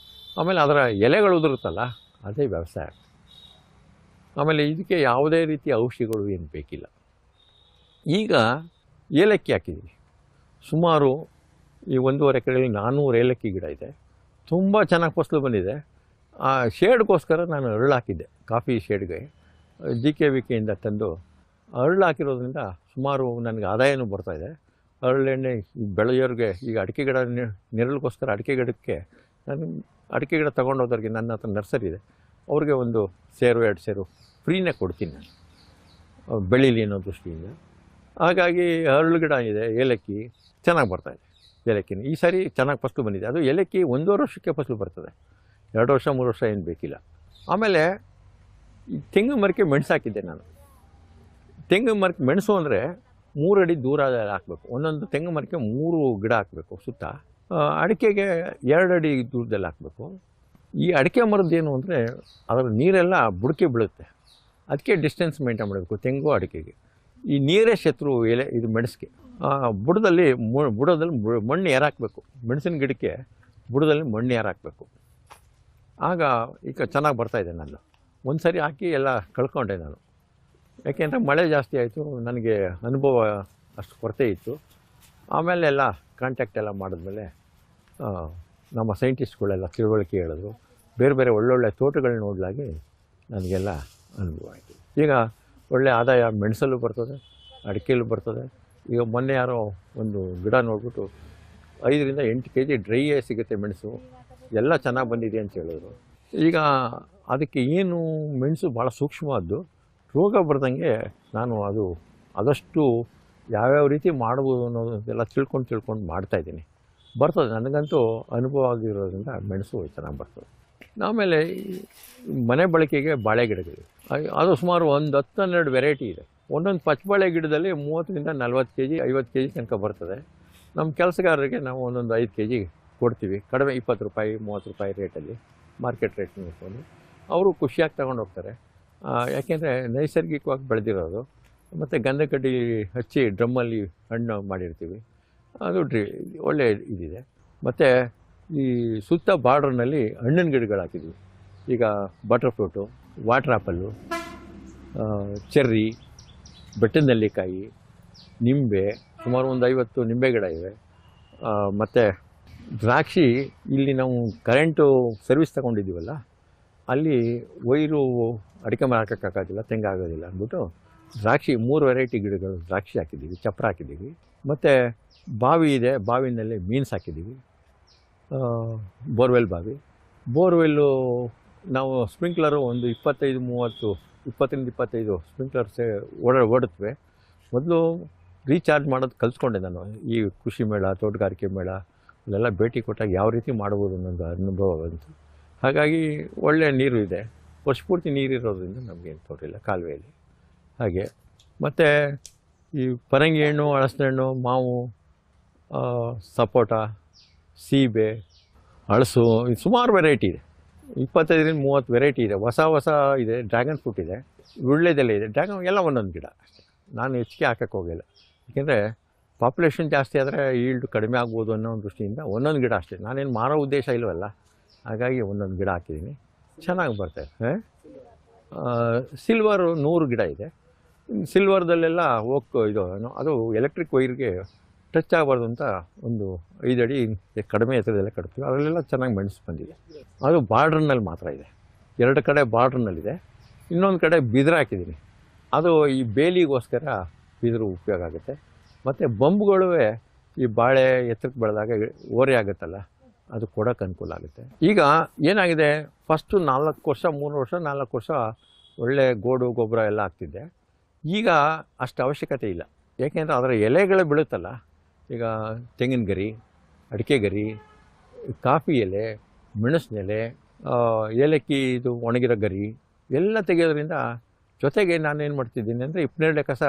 ಆಮೇಲೆ ಅದರ ಎಲೆಗಳು ಉದುರುತ್ತಲ್ಲ, ಅದೇ ವ್ಯವಸಾಯ ಆಮೇಲೆ ಇದಕ್ಕೆ ಯಾವುದೇ ರೀತಿಯ ಔಷಧಿಗಳು ಏನು ಬೇಕಿಲ್ಲ. ಈಗ ಏಲಕ್ಕಿ ಹಾಕಿದ್ದೀವಿ ಸುಮಾರು ಈ ಒಂದೂವರೆ ಎಕರೆಯಲ್ಲಿ ನಾನ್ನೂರು ಏಲಕ್ಕಿ ಗಿಡ ಇದೆ. ತುಂಬ ಚೆನ್ನಾಗಿ ಫಸಲು ಬಂದಿದೆ. ಆ ಶೇಡ್ಗೋಸ್ಕರ ನಾನು ಅರಳು ಹಾಕಿದ್ದೆ, ಕಾಫಿ ಶೇಡ್ಗೆ. ಜಿ ಕೆ ವಿ ಕೆಯಿಂದ ತಂದು ಅರಳು ಹಾಕಿರೋದ್ರಿಂದ ಸುಮಾರು ನನಗೆ ಆದಾಯನೂ ಬರ್ತಾಯಿದೆ ಈ ಬೆಳೆಯೋರಿಗೆ ಈಗ ಅಡಿಕೆ ಗಿಡ ನೆರಳಿಗೋಸ್ಕರ ಅಡಿಕೆ ಗಿಡಕ್ಕೆ ನಾನು ಅಡಿಕೆ ಗಿಡ ತೊಗೊಂಡೋದವ್ರಿಗೆ ನನ್ನ ಹತ್ರ ನರ್ಸರಿ ಇದೆ. ಅವ್ರಿಗೆ ಒಂದು ಸೇರು, ಎರಡು ಸೇರು ಫ್ರೀನೇ ಕೊಡ್ತೀನಿ. ನಾನು ಬೆಳೀಲಿ ಅನ್ನೋ ದೃಷ್ಟಿಯಿಂದ. ಹಾಗಾಗಿ ಹರಳು ಗಿಡ ಇದೆ, ಏಲಕ್ಕಿ ಚೆನ್ನಾಗಿ ಬರ್ತಾಯಿದೆ ಏಲಕ್ಕಿನ. ಈ ಸಾರಿ ಚೆನ್ನಾಗಿ ಫಸ್ಲು ಬಂದಿದೆ. ಅದು ಏಲಕ್ಕಿ ಒಂದೂವರೆ ವರ್ಷಕ್ಕೆ ಫಸಲು ಬರ್ತದೆ. ಎರಡು ವರ್ಷ, ಮೂರು ವರ್ಷ ಏನು ಬೇಕಿಲ್ಲ. ಆಮೇಲೆ ತೆಂಗು ಮರಕ್ಕೆ ಮೆಣಸು ಹಾಕಿದ್ದೆ ನಾನು. ತೆಂಗು ಮರಕ್ಕೆ ಮೆಣಸು ಅಂದರೆ ಮೂರು ಅಡಿ ದೂರ ಹಾಕಬೇಕು. ಒಂದೊಂದು ತೆಂಗು ಮರಕ್ಕೆ ಮೂರು ಗಿಡ ಹಾಕಬೇಕು ಸುತ್ತ. ಅಡಿಕೆಗೆ ಎರಡು ಅಡಿ ದೂರದಲ್ಲಿ ಹಾಕಬೇಕು. ಈ ಅಡಿಕೆ ಮರದ್ದೇನು ಅಂದರೆ ಅದರ ನೀರೆಲ್ಲ ಬುಡಕೆ ಬೀಳುತ್ತೆ. ಅದಕ್ಕೆ ಡಿಸ್ಟೆನ್ಸ್ ಮೇಂಟೈನ್ ಮಾಡಬೇಕು, ತೆಂಗು ಅಡಿಕೆಗೆ. ಈ ನೀರೇ ಶತ್ರು ಎಲೆ, ಇದು ಮೆಣಸಿಗೆ. ಬುಡದಲ್ಲಿ ಬುಡದಲ್ಲಿ ಮಣ್ಣು ಏರಾಕಬೇಕು ಮೆಣಸಿನ ಗಿಡಕ್ಕೆ ಬುಡದಲ್ಲಿ ಮಣ್ಣು ಏರಾಕಬೇಕು ಆಗ ಈಗ ಚೆನ್ನಾಗಿ ಬರ್ತಾಯಿದೆ ನಾನು ಒಂದು ಸರಿ ಹಾಕಿ ಎಲ್ಲ ಕಳ್ಕೊಂಡೆ ನಾನು. ಯಾಕೆಂದರೆ ಮಳೆ ಜಾಸ್ತಿ ಆಯಿತು, ನನಗೆ ಅನುಭವ ಅಷ್ಟು ಕೊರತೆ ಇತ್ತು. ಆಮೇಲೆ ಎಲ್ಲ ಕಾಂಟ್ಯಾಕ್ಟ್ ಎಲ್ಲ ಮಾಡಿದ್ಮೇಲೆ ನಮ್ಮ ಸೈಂಟಿಸ್ಟ್ಗಳೆಲ್ಲ ತಿಳುವಳಿಕೆ ಹೇಳಿದ್ರು. ಬೇರೆ ಬೇರೆ ಒಳ್ಳೊಳ್ಳೆ ತೋಟಗಳನ್ನ ನೋಡಲಾಗಿ ನನಗೆಲ್ಲ ಅನುಭವ ಆಯಿತು ಈಗ ಒಳ್ಳೆ ಆದಾಯ ಮೆಣಸಲ್ಲೂ ಬರ್ತದೆ ಅಡಿಕೆಯಲ್ಲೂ ಬರ್ತದೆ. ಈಗ ಮೊನ್ನೆ ಯಾರೋ ಒಂದು ಗಿಡ ನೋಡ್ಬಿಟ್ಟು ಐದರಿಂದ ಎಂಟು ಕೆ ಜಿ ಡ್ರೈಯೇ ಸಿಗುತ್ತೆ ಮೆಣಸು. ಎಲ್ಲ ಚೆನ್ನಾಗಿ ಬಂದಿದೆ ಅಂತ ಹೇಳಿದ್ರು. ಈಗ ಅದಕ್ಕೆ ಏನು ಮೆಣಸು ಭಾಳ ಸೂಕ್ಷ್ಮವಾದ್ದು ರೋಗ ಬರ್ದಂಗೆ ನಾನು ಅದು, ಆದಷ್ಟು ಯಾವ್ಯಾವ ರೀತಿ ಮಾಡ್ಬೋದು ಅನ್ನೋದೆಲ್ಲ ತಿಳ್ಕೊಂಡು ತಿಳ್ಕೊಂಡು ಮಾಡ್ತಾಯಿದ್ದೀನಿ ಬರ್ತದೆ, ನನಗಂತೂ ಅನುಭವ ಆಗಿರೋದ್ರಿಂದ ಮೆಣಸು ಚೆನ್ನಾಗಿ ಬರ್ತದೆ. ಆಮೇಲೆ ಮನೆ ಬಳಕೆಗೆ ಬಾಳೆ ಗಿಡಗಳು ಅಯ್- ಅದು ಸುಮಾರು ಒಂದು ಹತ್ತು ಹನ್ನೆರಡು ವೆರೈಟಿ ಇದೆ. ಒಂದೊಂದು ಪಚ್ಚಬಾಳೆ ಗಿಡದಲ್ಲಿ ಮೂವತ್ತರಿಂದ ನಲ್ವತ್ತು ಕೆ ಜಿ ಐವತ್ತು ಕೆ ಜಿ ತನಕ ಬರ್ತದೆ. ನಮ್ಮ ಕೆಲಸಗಾರರಿಗೆ ನಾವು ಒಂದೊಂದು ಐದು ಕೆ ಜಿ ಕೊಡ್ತೀವಿ. ಕಡಿಮೆ ಇಪ್ಪತ್ತು ರೂಪಾಯಿ, ಮೂವತ್ತು ರೂಪಾಯಿ ರೇಟಲ್ಲಿ ಮಾರ್ಕೆಟ್ ರೇಟ್ ನೋಡ್ಕೊಂಡು ಅವರು ಖುಷಿಯಾಗಿ ತಗೊಂಡು ಹೋಗ್ತಾರೆ. ಯಾಕೆಂದರೆ ನೈಸರ್ಗಿಕವಾಗಿ ಬೆಳೆದಿರೋದು. ಮತ್ತು ಗಂಧಕಡ್ಡಿ ಹಚ್ಚಿ ಡ್ರಮ್ಮಲ್ಲಿ ಹಣ್ಣು ಮಾಡಿರ್ತೀವಿ. ಅದು ಡ್ರಿ, ಒಳ್ಳೆ ಇದಿದೆ. ಮತ್ತು ಈ ಸುತ್ತ ಬಾರ್ಡ್ರ್ನಲ್ಲಿ ಹಣ್ಣಿನ ಗಿಡಗಳು ಹಾಕಿದ್ವಿ. ಈಗ butter fruit water apple cherry ಬೆಟ್ಟದ ನೆಲ್ಲಿಕಾಯಿ ನಿಂಬೆ, ಸುಮಾರು ಒಂದು ಐವತ್ತು ನಿಂಬೆ ಗಿಡ ಇವೆ ಮತ್ತು ದ್ರಾಕ್ಷಿ ಇಲ್ಲಿ ನಾವು ಕರೆಂಟು ಸರ್ವಿಸ್ ತಗೊಂಡಿದ್ದೀವಲ್ಲ, ಅಲ್ಲಿ ವೈರು ಅಡಿಕೆ ಮರ ಹಾಕೋಕ್ಕಾಗೋದಿಲ್ಲ ತೆಂಗು ಆಗೋದಿಲ್ಲ ಅಂದ್ಬಿಟ್ಟು ದ್ರಾಕ್ಷಿ ಮೂರು ವೆರೈಟಿ ಗಿಡಗಳು ದ್ರಾಕ್ಷಿ ಹಾಕಿದ್ದೀವಿ, ಚಪ್ರ ಹಾಕಿದ್ದೀವಿ, ಮತ್ತು ಬಾವಿ ಇದೆ, ಬಾವಿನಲ್ಲಿ ಮೀನ್ಸ್ ಹಾಕಿದ್ದೀವಿ ಬೋರ್ವೆಲ್ ಬಾವಿ. ಬೋರ್ವೆಲ್ಲು ನಾವು ಸ್ಪ್ರಿಂಕ್ಲರು ಒಂದು ಇಪ್ಪತ್ತೈದು, ಮೂವತ್ತು, ಇಪ್ಪತ್ತರಿಂದ ಇಪ್ಪತ್ತೈದು ಸ್ಪ್ರಿಂಕ್ಲರ್ಸೇ ಓಡ, ಓಡುತ್ತವೆ. ಮೊದಲು ರೀಚಾರ್ಜ್ ಮಾಡೋದು ಕಲಿಸ್ಕೊಂಡೆ ನಾನು. ಈ ಕೃಷಿ ಮೇಳ, ತೋಟಗಾರಿಕೆ ಮೇಳ ಇಲ್ಲೆಲ್ಲ ಭೇಟಿ ಕೊಟ್ಟಾಗ ಯಾವ ರೀತಿ ಮಾಡ್ಬೋದು ಅನ್ನೋದು ಅನುಭವ ಬಂತು. ಹಾಗಾಗಿ ಒಳ್ಳೆಯ ನೀರು ಇದೆ. ವರ್ಷ ಪೂರ್ತಿ ನೀರಿರೋದ್ರಿಂದ ನಮಗೇನು ತೊಂದರೆ ಕಾಲುವೆಯಲ್ಲಿ. ಹಾಗೆ. ಮತ್ತು ಈ ಪರಂಗಿ ಹಣ್ಣು, ಹಳಸಿನ ಹಣ್ಣು, ಮಾವು ಸಪೋಟ, ಸೀಬೆ, ಹಳಸು ಸುಮಾರು ವೆರೈಟಿ ಇದೆ. ಇಪ್ಪತ್ತೈದರಿಂದ ಮೂವತ್ತು ವೆರೈಟಿ ಇದೆ. ಹೊಸ ಹೊಸ ಇದೆ ಡ್ರ್ಯಾಗನ್ ಫ್ರೂಟ್ ಇದೆ. ಉಳ್ಳೆದೆಲೆ ಇದೆ. ಡ್ರ್ಯಾಗನ್ ಎಲ್ಲ ಒಂದೊಂದು ಗಿಡ. ನಾನು ಹೆಚ್ಚಿಗೆ ಹಾಕಕ್ಕೆ ಹೋಗಿಲ್ಲ. ಏಕೆಂದರೆ ಪಾಪ್ಯುಲೇಷನ್ ಜಾಸ್ತಿ ಆದರೆ ಈಲ್ಡ್ ಕಡಿಮೆ ಆಗ್ಬೋದು ಅನ್ನೋ ಒಂದು ದೃಷ್ಟಿಯಿಂದ ಒಂದೊಂದು ಗಿಡ ಅಷ್ಟೇ. ನಾನೇನು ಮಾರೋ ಉದ್ದೇಶ ಇಲ್ಲವಲ್ಲ ಹಾಗಾಗಿ ಒಂದೊಂದು ಗಿಡ ಹಾಕಿದ್ದೀನಿ. ಚೆನ್ನಾಗಿ ಬರ್ತಾಯಿದೆ ಸಿಲ್ವರು ನೂರು ಗಿಡ ಇದೆ. ಸಿಲ್ವರ್ದಲ್ಲೆಲ್ಲ ಹೋಗ್ ಇದು ಅದು ಎಲೆಕ್ಟ್ರಿಕ್ ವೈರ್ಗೆ ಟಚ್ ಆಗಬಾರ್ದು ಅಂತ ಒಂದು ಐದು ಅಡಿ ಕಡಿಮೆ ಎತ್ತರದಲ್ಲೇ ಕಟ್ತೀವಿ. ಅದರಲ್ಲೆಲ್ಲ ಚೆನ್ನಾಗಿ ಮೆಣಸು ಬಂದಿದೆ. ಅದು ಬಾರ್ಡ್ರ್ನಲ್ಲಿ ಮಾತ್ರ ಇದೆ. ಎರಡು ಕಡೆ ಬಾರ್ಡ್ರ್ನಲ್ಲಿದೆ ಇನ್ನೊಂದು ಕಡೆ ಬಿದಿರು ಹಾಕಿದ್ದೀನಿ. ಅದು ಈ ಬೇಲಿಗೋಸ್ಕರ ಬಿದಿರು ಉಪಯೋಗ ಆಗುತ್ತೆ. ಮತ್ತು ಬಂಬುಗಳು ಈ ಬಾಳೆ ಎತ್ತರಕ್ಕೆ ಬೆಳೆದಾಗ ಓರೆ ಆಗುತ್ತಲ್ಲ, ಅದು ಕೊಡೋಕ್ಕೆ ಅನುಕೂಲ ಆಗುತ್ತೆ. ಈಗ ಏನಾಗಿದೆ? ಫಸ್ಟು ನಾಲ್ಕು ವರ್ಷ, ಮೂರು ವರ್ಷ, ನಾಲ್ಕು ವರ್ಷ ಒಳ್ಳೆ ಗೋಡು, ಗೊಬ್ಬರ ಎಲ್ಲ ಆಗ್ತಿದ್ದೆ ಈಗ ಅಷ್ಟು ಅವಶ್ಯಕತೆ ಇಲ್ಲ. ಏಕೆಂದರೆ ಅದರ ಎಲೆಗಳು ಬೀಳುತ್ತಲ್ಲ ಈಗ ತೆಂಗಿನ ಗರಿ, ಅಡಿಕೆ ಗರಿ, ಕಾಫಿ ಎಲೆ, ಮೆಣಸಿನ ಎಲೆ ಏಲಕ್ಕಿ ಇದು ಒಣಗಿರೋ ಗರಿ, ಎಲ್ಲ ತೆಗೆಯೋದ್ರಿಂದ ಜೊತೆಗೆ ನಾನೇನು ಮಾಡ್ತಿದ್ದೀನಿ ಅಂದರೆ ಇಪ್ಪನ್ನೆರಡೇ ಕಸ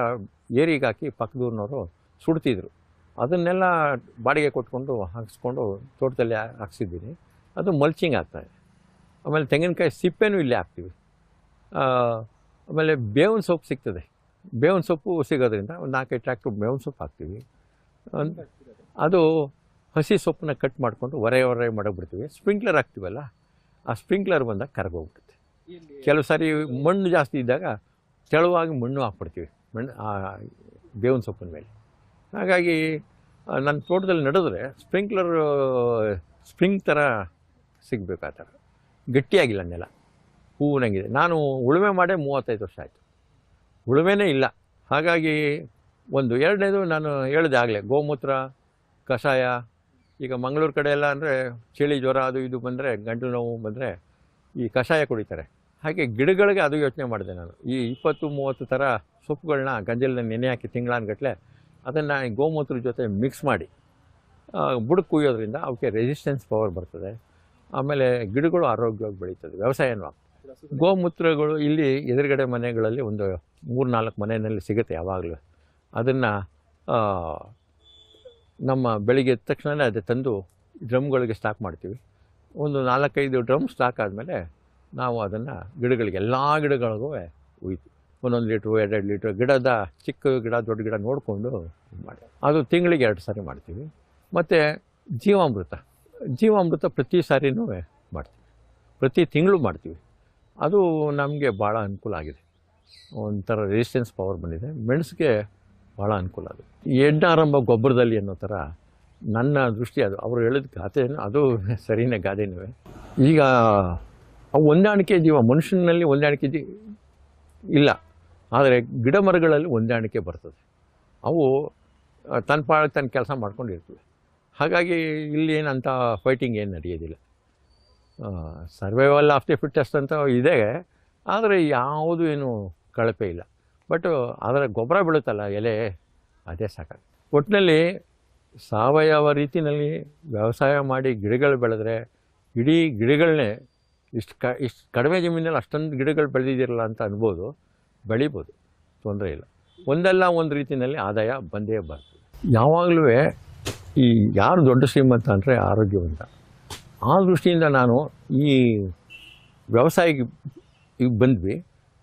ಏರಿಗೆ ಹಾಕಿ ಪಕ್ಕದೂರಿನವರು ಸುಡ್ತಿದ್ರು. ಅದನ್ನೆಲ್ಲ ಬಾಡಿಗೆ ಕೊಟ್ಕೊಂಡು ಹಾಕಿಸ್ಕೊಂಡು ತೋಟದಲ್ಲಿ ಹಾಕ್ಸಿದ್ದೀನಿ. ಅದು ಮಲ್ಚಿಂಗ್ ಆಗ್ತಾಯಿದೆ ಆಮೇಲೆ ತೆಂಗಿನಕಾಯಿ ಸಿಪ್ಪೆನೂ ಇಲ್ಲೇ ಹಾಕ್ತೀವಿ. ಆಮೇಲೆ ಬೇವಿನ ಸೊಪ್ಪು ಸಿಗ್ತದೆ. ಬೇವಿನ ಸೊಪ್ಪು ಸಿಗೋದ್ರಿಂದ ಒಂದು ನಾಲ್ಕೈದು ಟ್ರ್ಯಾಕ್ಟ್ರು ಬೇವಿನ ಸೊಪ್ಪು ಹಾಕ್ತೀವಿ. ಅದು ಹಸಿ ಸೊಪ್ಪನ್ನ ಕಟ್ ಮಾಡಿಕೊಂಡು ಹೊರೆ ಹೊರೆ ಮಾಡೋಗ್ಬಿಡ್ತೀವಿ. ಸ್ಪ್ರಿಂಕ್ಲರ್ ಹಾಕ್ತೀವಲ್ಲ ಆ ಸ್ಪ್ರಿಂಕ್ಲರ್ ಬಂದಾಗ ಕರಗೋಗ್ಬಿಡುತ್ತೆ. ಕೆಲವು ಸಾರಿ ಮಣ್ಣು ಜಾಸ್ತಿ ಇದ್ದಾಗ ತೆಳುವಾಗಿ ಮಣ್ಣು ಹಾಕ್ಬಿಡ್ತೀವಿ ಮಣ್ಣು ಆ ಬೇವಿನ ಸೊಪ್ಪಿನ ಮೇಲೆ. ಹಾಗಾಗಿ ನನ್ನ ತೋಟದಲ್ಲಿ ನಡೆದ್ರೆ ಸ್ಪ್ರಿಂಕ್ಲರ್ ಸ್ಪ್ರಿಂಗ್ ಥರ ಸಿಗಬೇಕು ಆ ಥರ ಗಟ್ಟಿಯಾಗಿಲ್ಲ ನೆಲ ಹೂವಿನಂಗಿದೆ. ನಾನು ಉಳುಮೆ ಮಾಡೇ ಮೂವತ್ತೈದು ವರ್ಷ ಆಯಿತು. ಉಳುಮೆನೇ ಇಲ್ಲ. ಹಾಗಾಗಿ ಒಂದು ಎರಡನೇದು ನಾನು ಹೇಳಿದೆ ಆಗಲೇ, ಗೋಮೂತ್ರ, ಕಷಾಯ, ಈಗ ಮಂಗಳೂರು ಕಡೆ ಎಲ್ಲ ಅಂದರೆ ಚಳಿ ಜ್ವರ ಅದು ಇದು ಬಂದರೆ ಗಂಟು ನೋವು ಬಂದರೆ ಈ ಕಷಾಯ ಕುಡಿತಾರೆ. ಹಾಗೆ ಗಿಡಗಳಿಗೆ ಅದು ಯೋಚನೆ ಮಾಡಿದೆ ನಾನು. ಈ ಇಪ್ಪತ್ತು ಮೂವತ್ತು ಥರ ಸೊಪ್ಪುಗಳನ್ನ ಗಂಜಲಿನ ನೆನೆ ಹಾಕಿ ತಿಂಗಳಾನ್ಗಟ್ಲೆ ಅದನ್ನು ಗೋಮೂತ್ರ ಜೊತೆ ಮಿಕ್ಸ್ ಮಾಡಿ ಬುಡಕ್ಕೆ ಕುಯ್ಯೋದ್ರಿಂದ ಅವಕ್ಕೆ ರೆಸಿಸ್ಟೆನ್ಸ್ ಪವರ್ ಬರ್ತದೆ. ಆಮೇಲೆ ಗಿಡಗಳು ಆರೋಗ್ಯವಾಗಿ ಬೆಳೀತದೆ, ವ್ಯವಸಾಯನೂ ಗೋಮೂತ್ರಗಳು ಇಲ್ಲಿ ಎದುರುಗಡೆ ಮನೆಗಳಲ್ಲಿ ಒಂದು ಮೂರು ನಾಲ್ಕು ಮನೆಯಲ್ಲಿ ಸಿಗುತ್ತೆ ಯಾವಾಗಲೂ. ಅದನ್ನು ನಮ್ಮ ಬೆಳಿಗ್ಗೆ ಎದ್ದ ತಕ್ಷಣ ಅದೇ ತಂದು ಡ್ರಮ್ಗಳಿಗೆ ಸ್ಟಾಕ್ ಮಾಡ್ತೀವಿ. ಒಂದು ನಾಲ್ಕೈದು ಡ್ರಮ್ ಸ್ಟಾಕ್ ಆದಮೇಲೆ ನಾವು ಅದನ್ನು ಗಿಡಗಳಿಗೆ, ಎಲ್ಲ ಗಿಡಗಳಿಗೂ ಒಯ್ತೀವಿ ಒಂದೊಂದು ಲೀಟ್ರು, ಎರಡೆರಡು ಲೀಟ್ರ್ ಗಿಡದ, ಚಿಕ್ಕ ಗಿಡ, ದೊಡ್ಡ ಗಿಡ ನೋಡಿಕೊಂಡು ಮಾಡಿ ಅದು ತಿಂಗಳಿಗೆ ಎರಡು ಸಾರಿ ಮಾಡ್ತೀವಿ. ಮತ್ತು ಜೀವಾಮೃತ ಜೀವಾಮೃತ ಪ್ರತಿ ಸಾರಿನೂ ಮಾಡ್ತೀವಿ. ಪ್ರತಿ ತಿಂಗಳು ಮಾಡ್ತೀವಿ. ಅದು ನಮಗೆ ಭಾಳ ಅನುಕೂಲ ಆಗಿದೆ. ಒಂಥರ ರೆಸಿಸ್ಟೆನ್ಸ್ ಪವರ್ ಬಂದಿದೆ. ಮೆಣಸಿಗೆ ಭಾಳ ಅನುಕೂಲ ಅದು. ಎಣ್ಣಾರಂಭ ಗೊಬ್ಬರದಲ್ಲಿ ಅನ್ನೋ ಥರ ನನ್ನ ದೃಷ್ಟಿ ಅದು. ಅವರು ಹೇಳಿದ ಗಾದೆನೂ ಅದು ಸರಿನೇ ಗಾದೆನೂ. ಈಗ ಆ ಹೊಂದಾಣಿಕೆ ಜೀವ ಮನುಷ್ಯನಲ್ಲಿ ಹೊಂದಾಣಿಕೆ ಜೀ ಇಲ್ಲ. ಆದರೆ ಗಿಡ ಮರಗಳಲ್ಲಿ ಹೊಂದಾಣಿಕೆ ಬರ್ತದೆ. ಅವು ತನ್ನ ಪಾಳ ತನ್ನ ಕೆಲಸ ಮಾಡ್ಕೊಂಡಿರ್ತವೆ. ಹಾಗಾಗಿ ಇಲ್ಲಿ ಏನಂತ ಫೈಟಿಂಗ್ ಏನು ನಡೆಯೋದಿಲ್ಲ. ಸರ್ವೈವಲ್ ಆಫ್ ದಿ ಫಿಟ್ಟೆಸ್ಟ್ ಅಂತ ಇದೆ. ಆದರೆ ಯಾವುದು ಏನು ಕಳಪೆ ಇಲ್ಲ. ಬಟ್ ಅದರ ಗೊಬ್ಬರ ಬೀಳುತ್ತಲ್ಲ ಎಲೆ, ಅದೇ ಸಾಕಾಗುತ್ತೆ. ಒಟ್ಟಿನಲ್ಲಿ ಸಾವಯವ ರೀತಿಯಲ್ಲಿ ವ್ಯವಸಾಯ ಮಾಡಿ ಗಿಡಗಳು ಬೆಳೆದ್ರೆ ಇಡೀ ಗಿಡಗಳನ್ನೇ ಇಷ್ಟು ಕ, ಇಷ್ಟು ಕಡಿಮೆ ಜಮೀನಲ್ಲಿ ಅಷ್ಟೊಂದು ಗಿಡಗಳು ಬೆಳೆದಿದ್ದೀರಲ್ಲ ಅಂತ ಅನ್ಬೋದು, ಬೆಳಿಬೋದು, ತೊಂದರೆ ಇಲ್ಲ. ಒಂದಲ್ಲ ಒಂದು ರೀತಿಯಲ್ಲಿ ಆದಾಯ ಬಂದೇ ಬರ್ತದೆ. ಯಾವಾಗಲೂ ಈ ಯಾರು ದೊಡ್ಡ ಶ್ರೀಮಂತ ಅಂದರೆ ಆರೋಗ್ಯವಂತ. ಆ ದೃಷ್ಟಿಯಿಂದ ನಾನು ಈ ವ್ಯವಸಾಯಕ್ಕೆ ಈಗ ಬಂದ್ವಿ,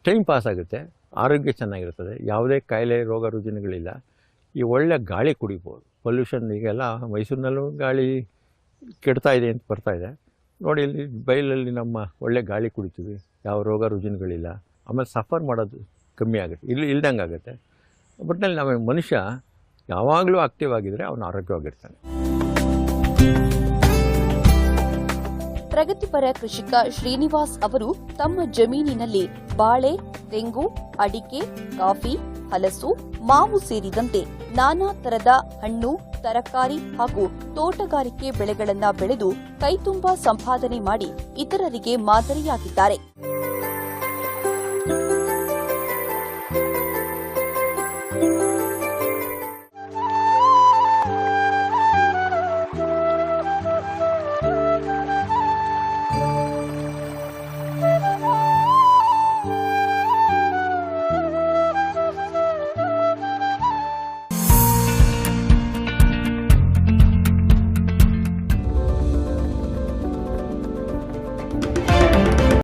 ಟೈಮ್ ಪಾಸ್ ಆಗುತ್ತೆ. ಆರೋಗ್ಯ ಚೆನ್ನಾಗಿರ್ತದೆ, ಯಾವುದೇ ಕಾಯಿಲೆ ರೋಗ ರುಜಿನಗಳಿಲ್ಲ. ಈ ಒಳ್ಳೆ ಗಾಳಿ ಕುಡಿಬೋದು. ಪೊಲ್ಯೂಷನ್ ಈಗೆಲ್ಲ ಮೈಸೂರಿನಲ್ಲೂ ಗಾಳಿ ಕೆಡ್ತಾ ಇದೆ ಅಂತ ಬರ್ತಾ ಇದೆ. ನೋಡಿ, ಇಲ್ಲಿ ಬೈಲಲ್ಲಿ ನಮ್ಮ ಒಳ್ಳೆ ಗಾಳಿ ಕುಡಿತೀವಿ, ಯಾವ ರೋಗ ರುಜಿನಗಳಿಲ್ಲ. ಆಮೇಲೆ ಸಫರ್ ಮಾಡೋದು ಕಮ್ಮಿ ಆಗುತ್ತೆ, ಇಲ್ಲಿ ಇಲ್ದಂಗೆ ಆಗುತ್ತೆ. ಒಟ್ಟಿನಲ್ಲಿ ನಾವು ಮನುಷ್ಯ ಯಾವಾಗಲೂ ಆಕ್ಟಿವ್ ಆಗಿದ್ದರೆ ಅವನು ಆರೋಗ್ಯವಾಗಿರ್ತಾನೆ. ಪ್ರಗತಿಪರ ಕೃಷಿಕ ಶ್ರೀನಿವಾಸ್ ಅವರು ತಮ್ಮ ಜಮೀನಿನಲ್ಲಿ ಬಾಳೆ ತೆಂಗು, ಅಡಿಕೆ, ಕಾಫಿ, ಹಲಸು, ಮಾವು ಸೇರಿದಂತೆ ನಾನಾ ತರದ ಹಣ್ಣು, ತರಕಾರಿ ಹಾಗೂ ತೋಟಗಾರಿಕೆ ಬೆಳೆಗಳನ್ನ ಬೆಳೆದು ಕೈತುಂಬಾ ಸಂಪಾದನೆ ಮಾಡಿ ಇತರರಿಗೆ ಮಾದರಿಯಾಗಿದ್ದಾರೆ.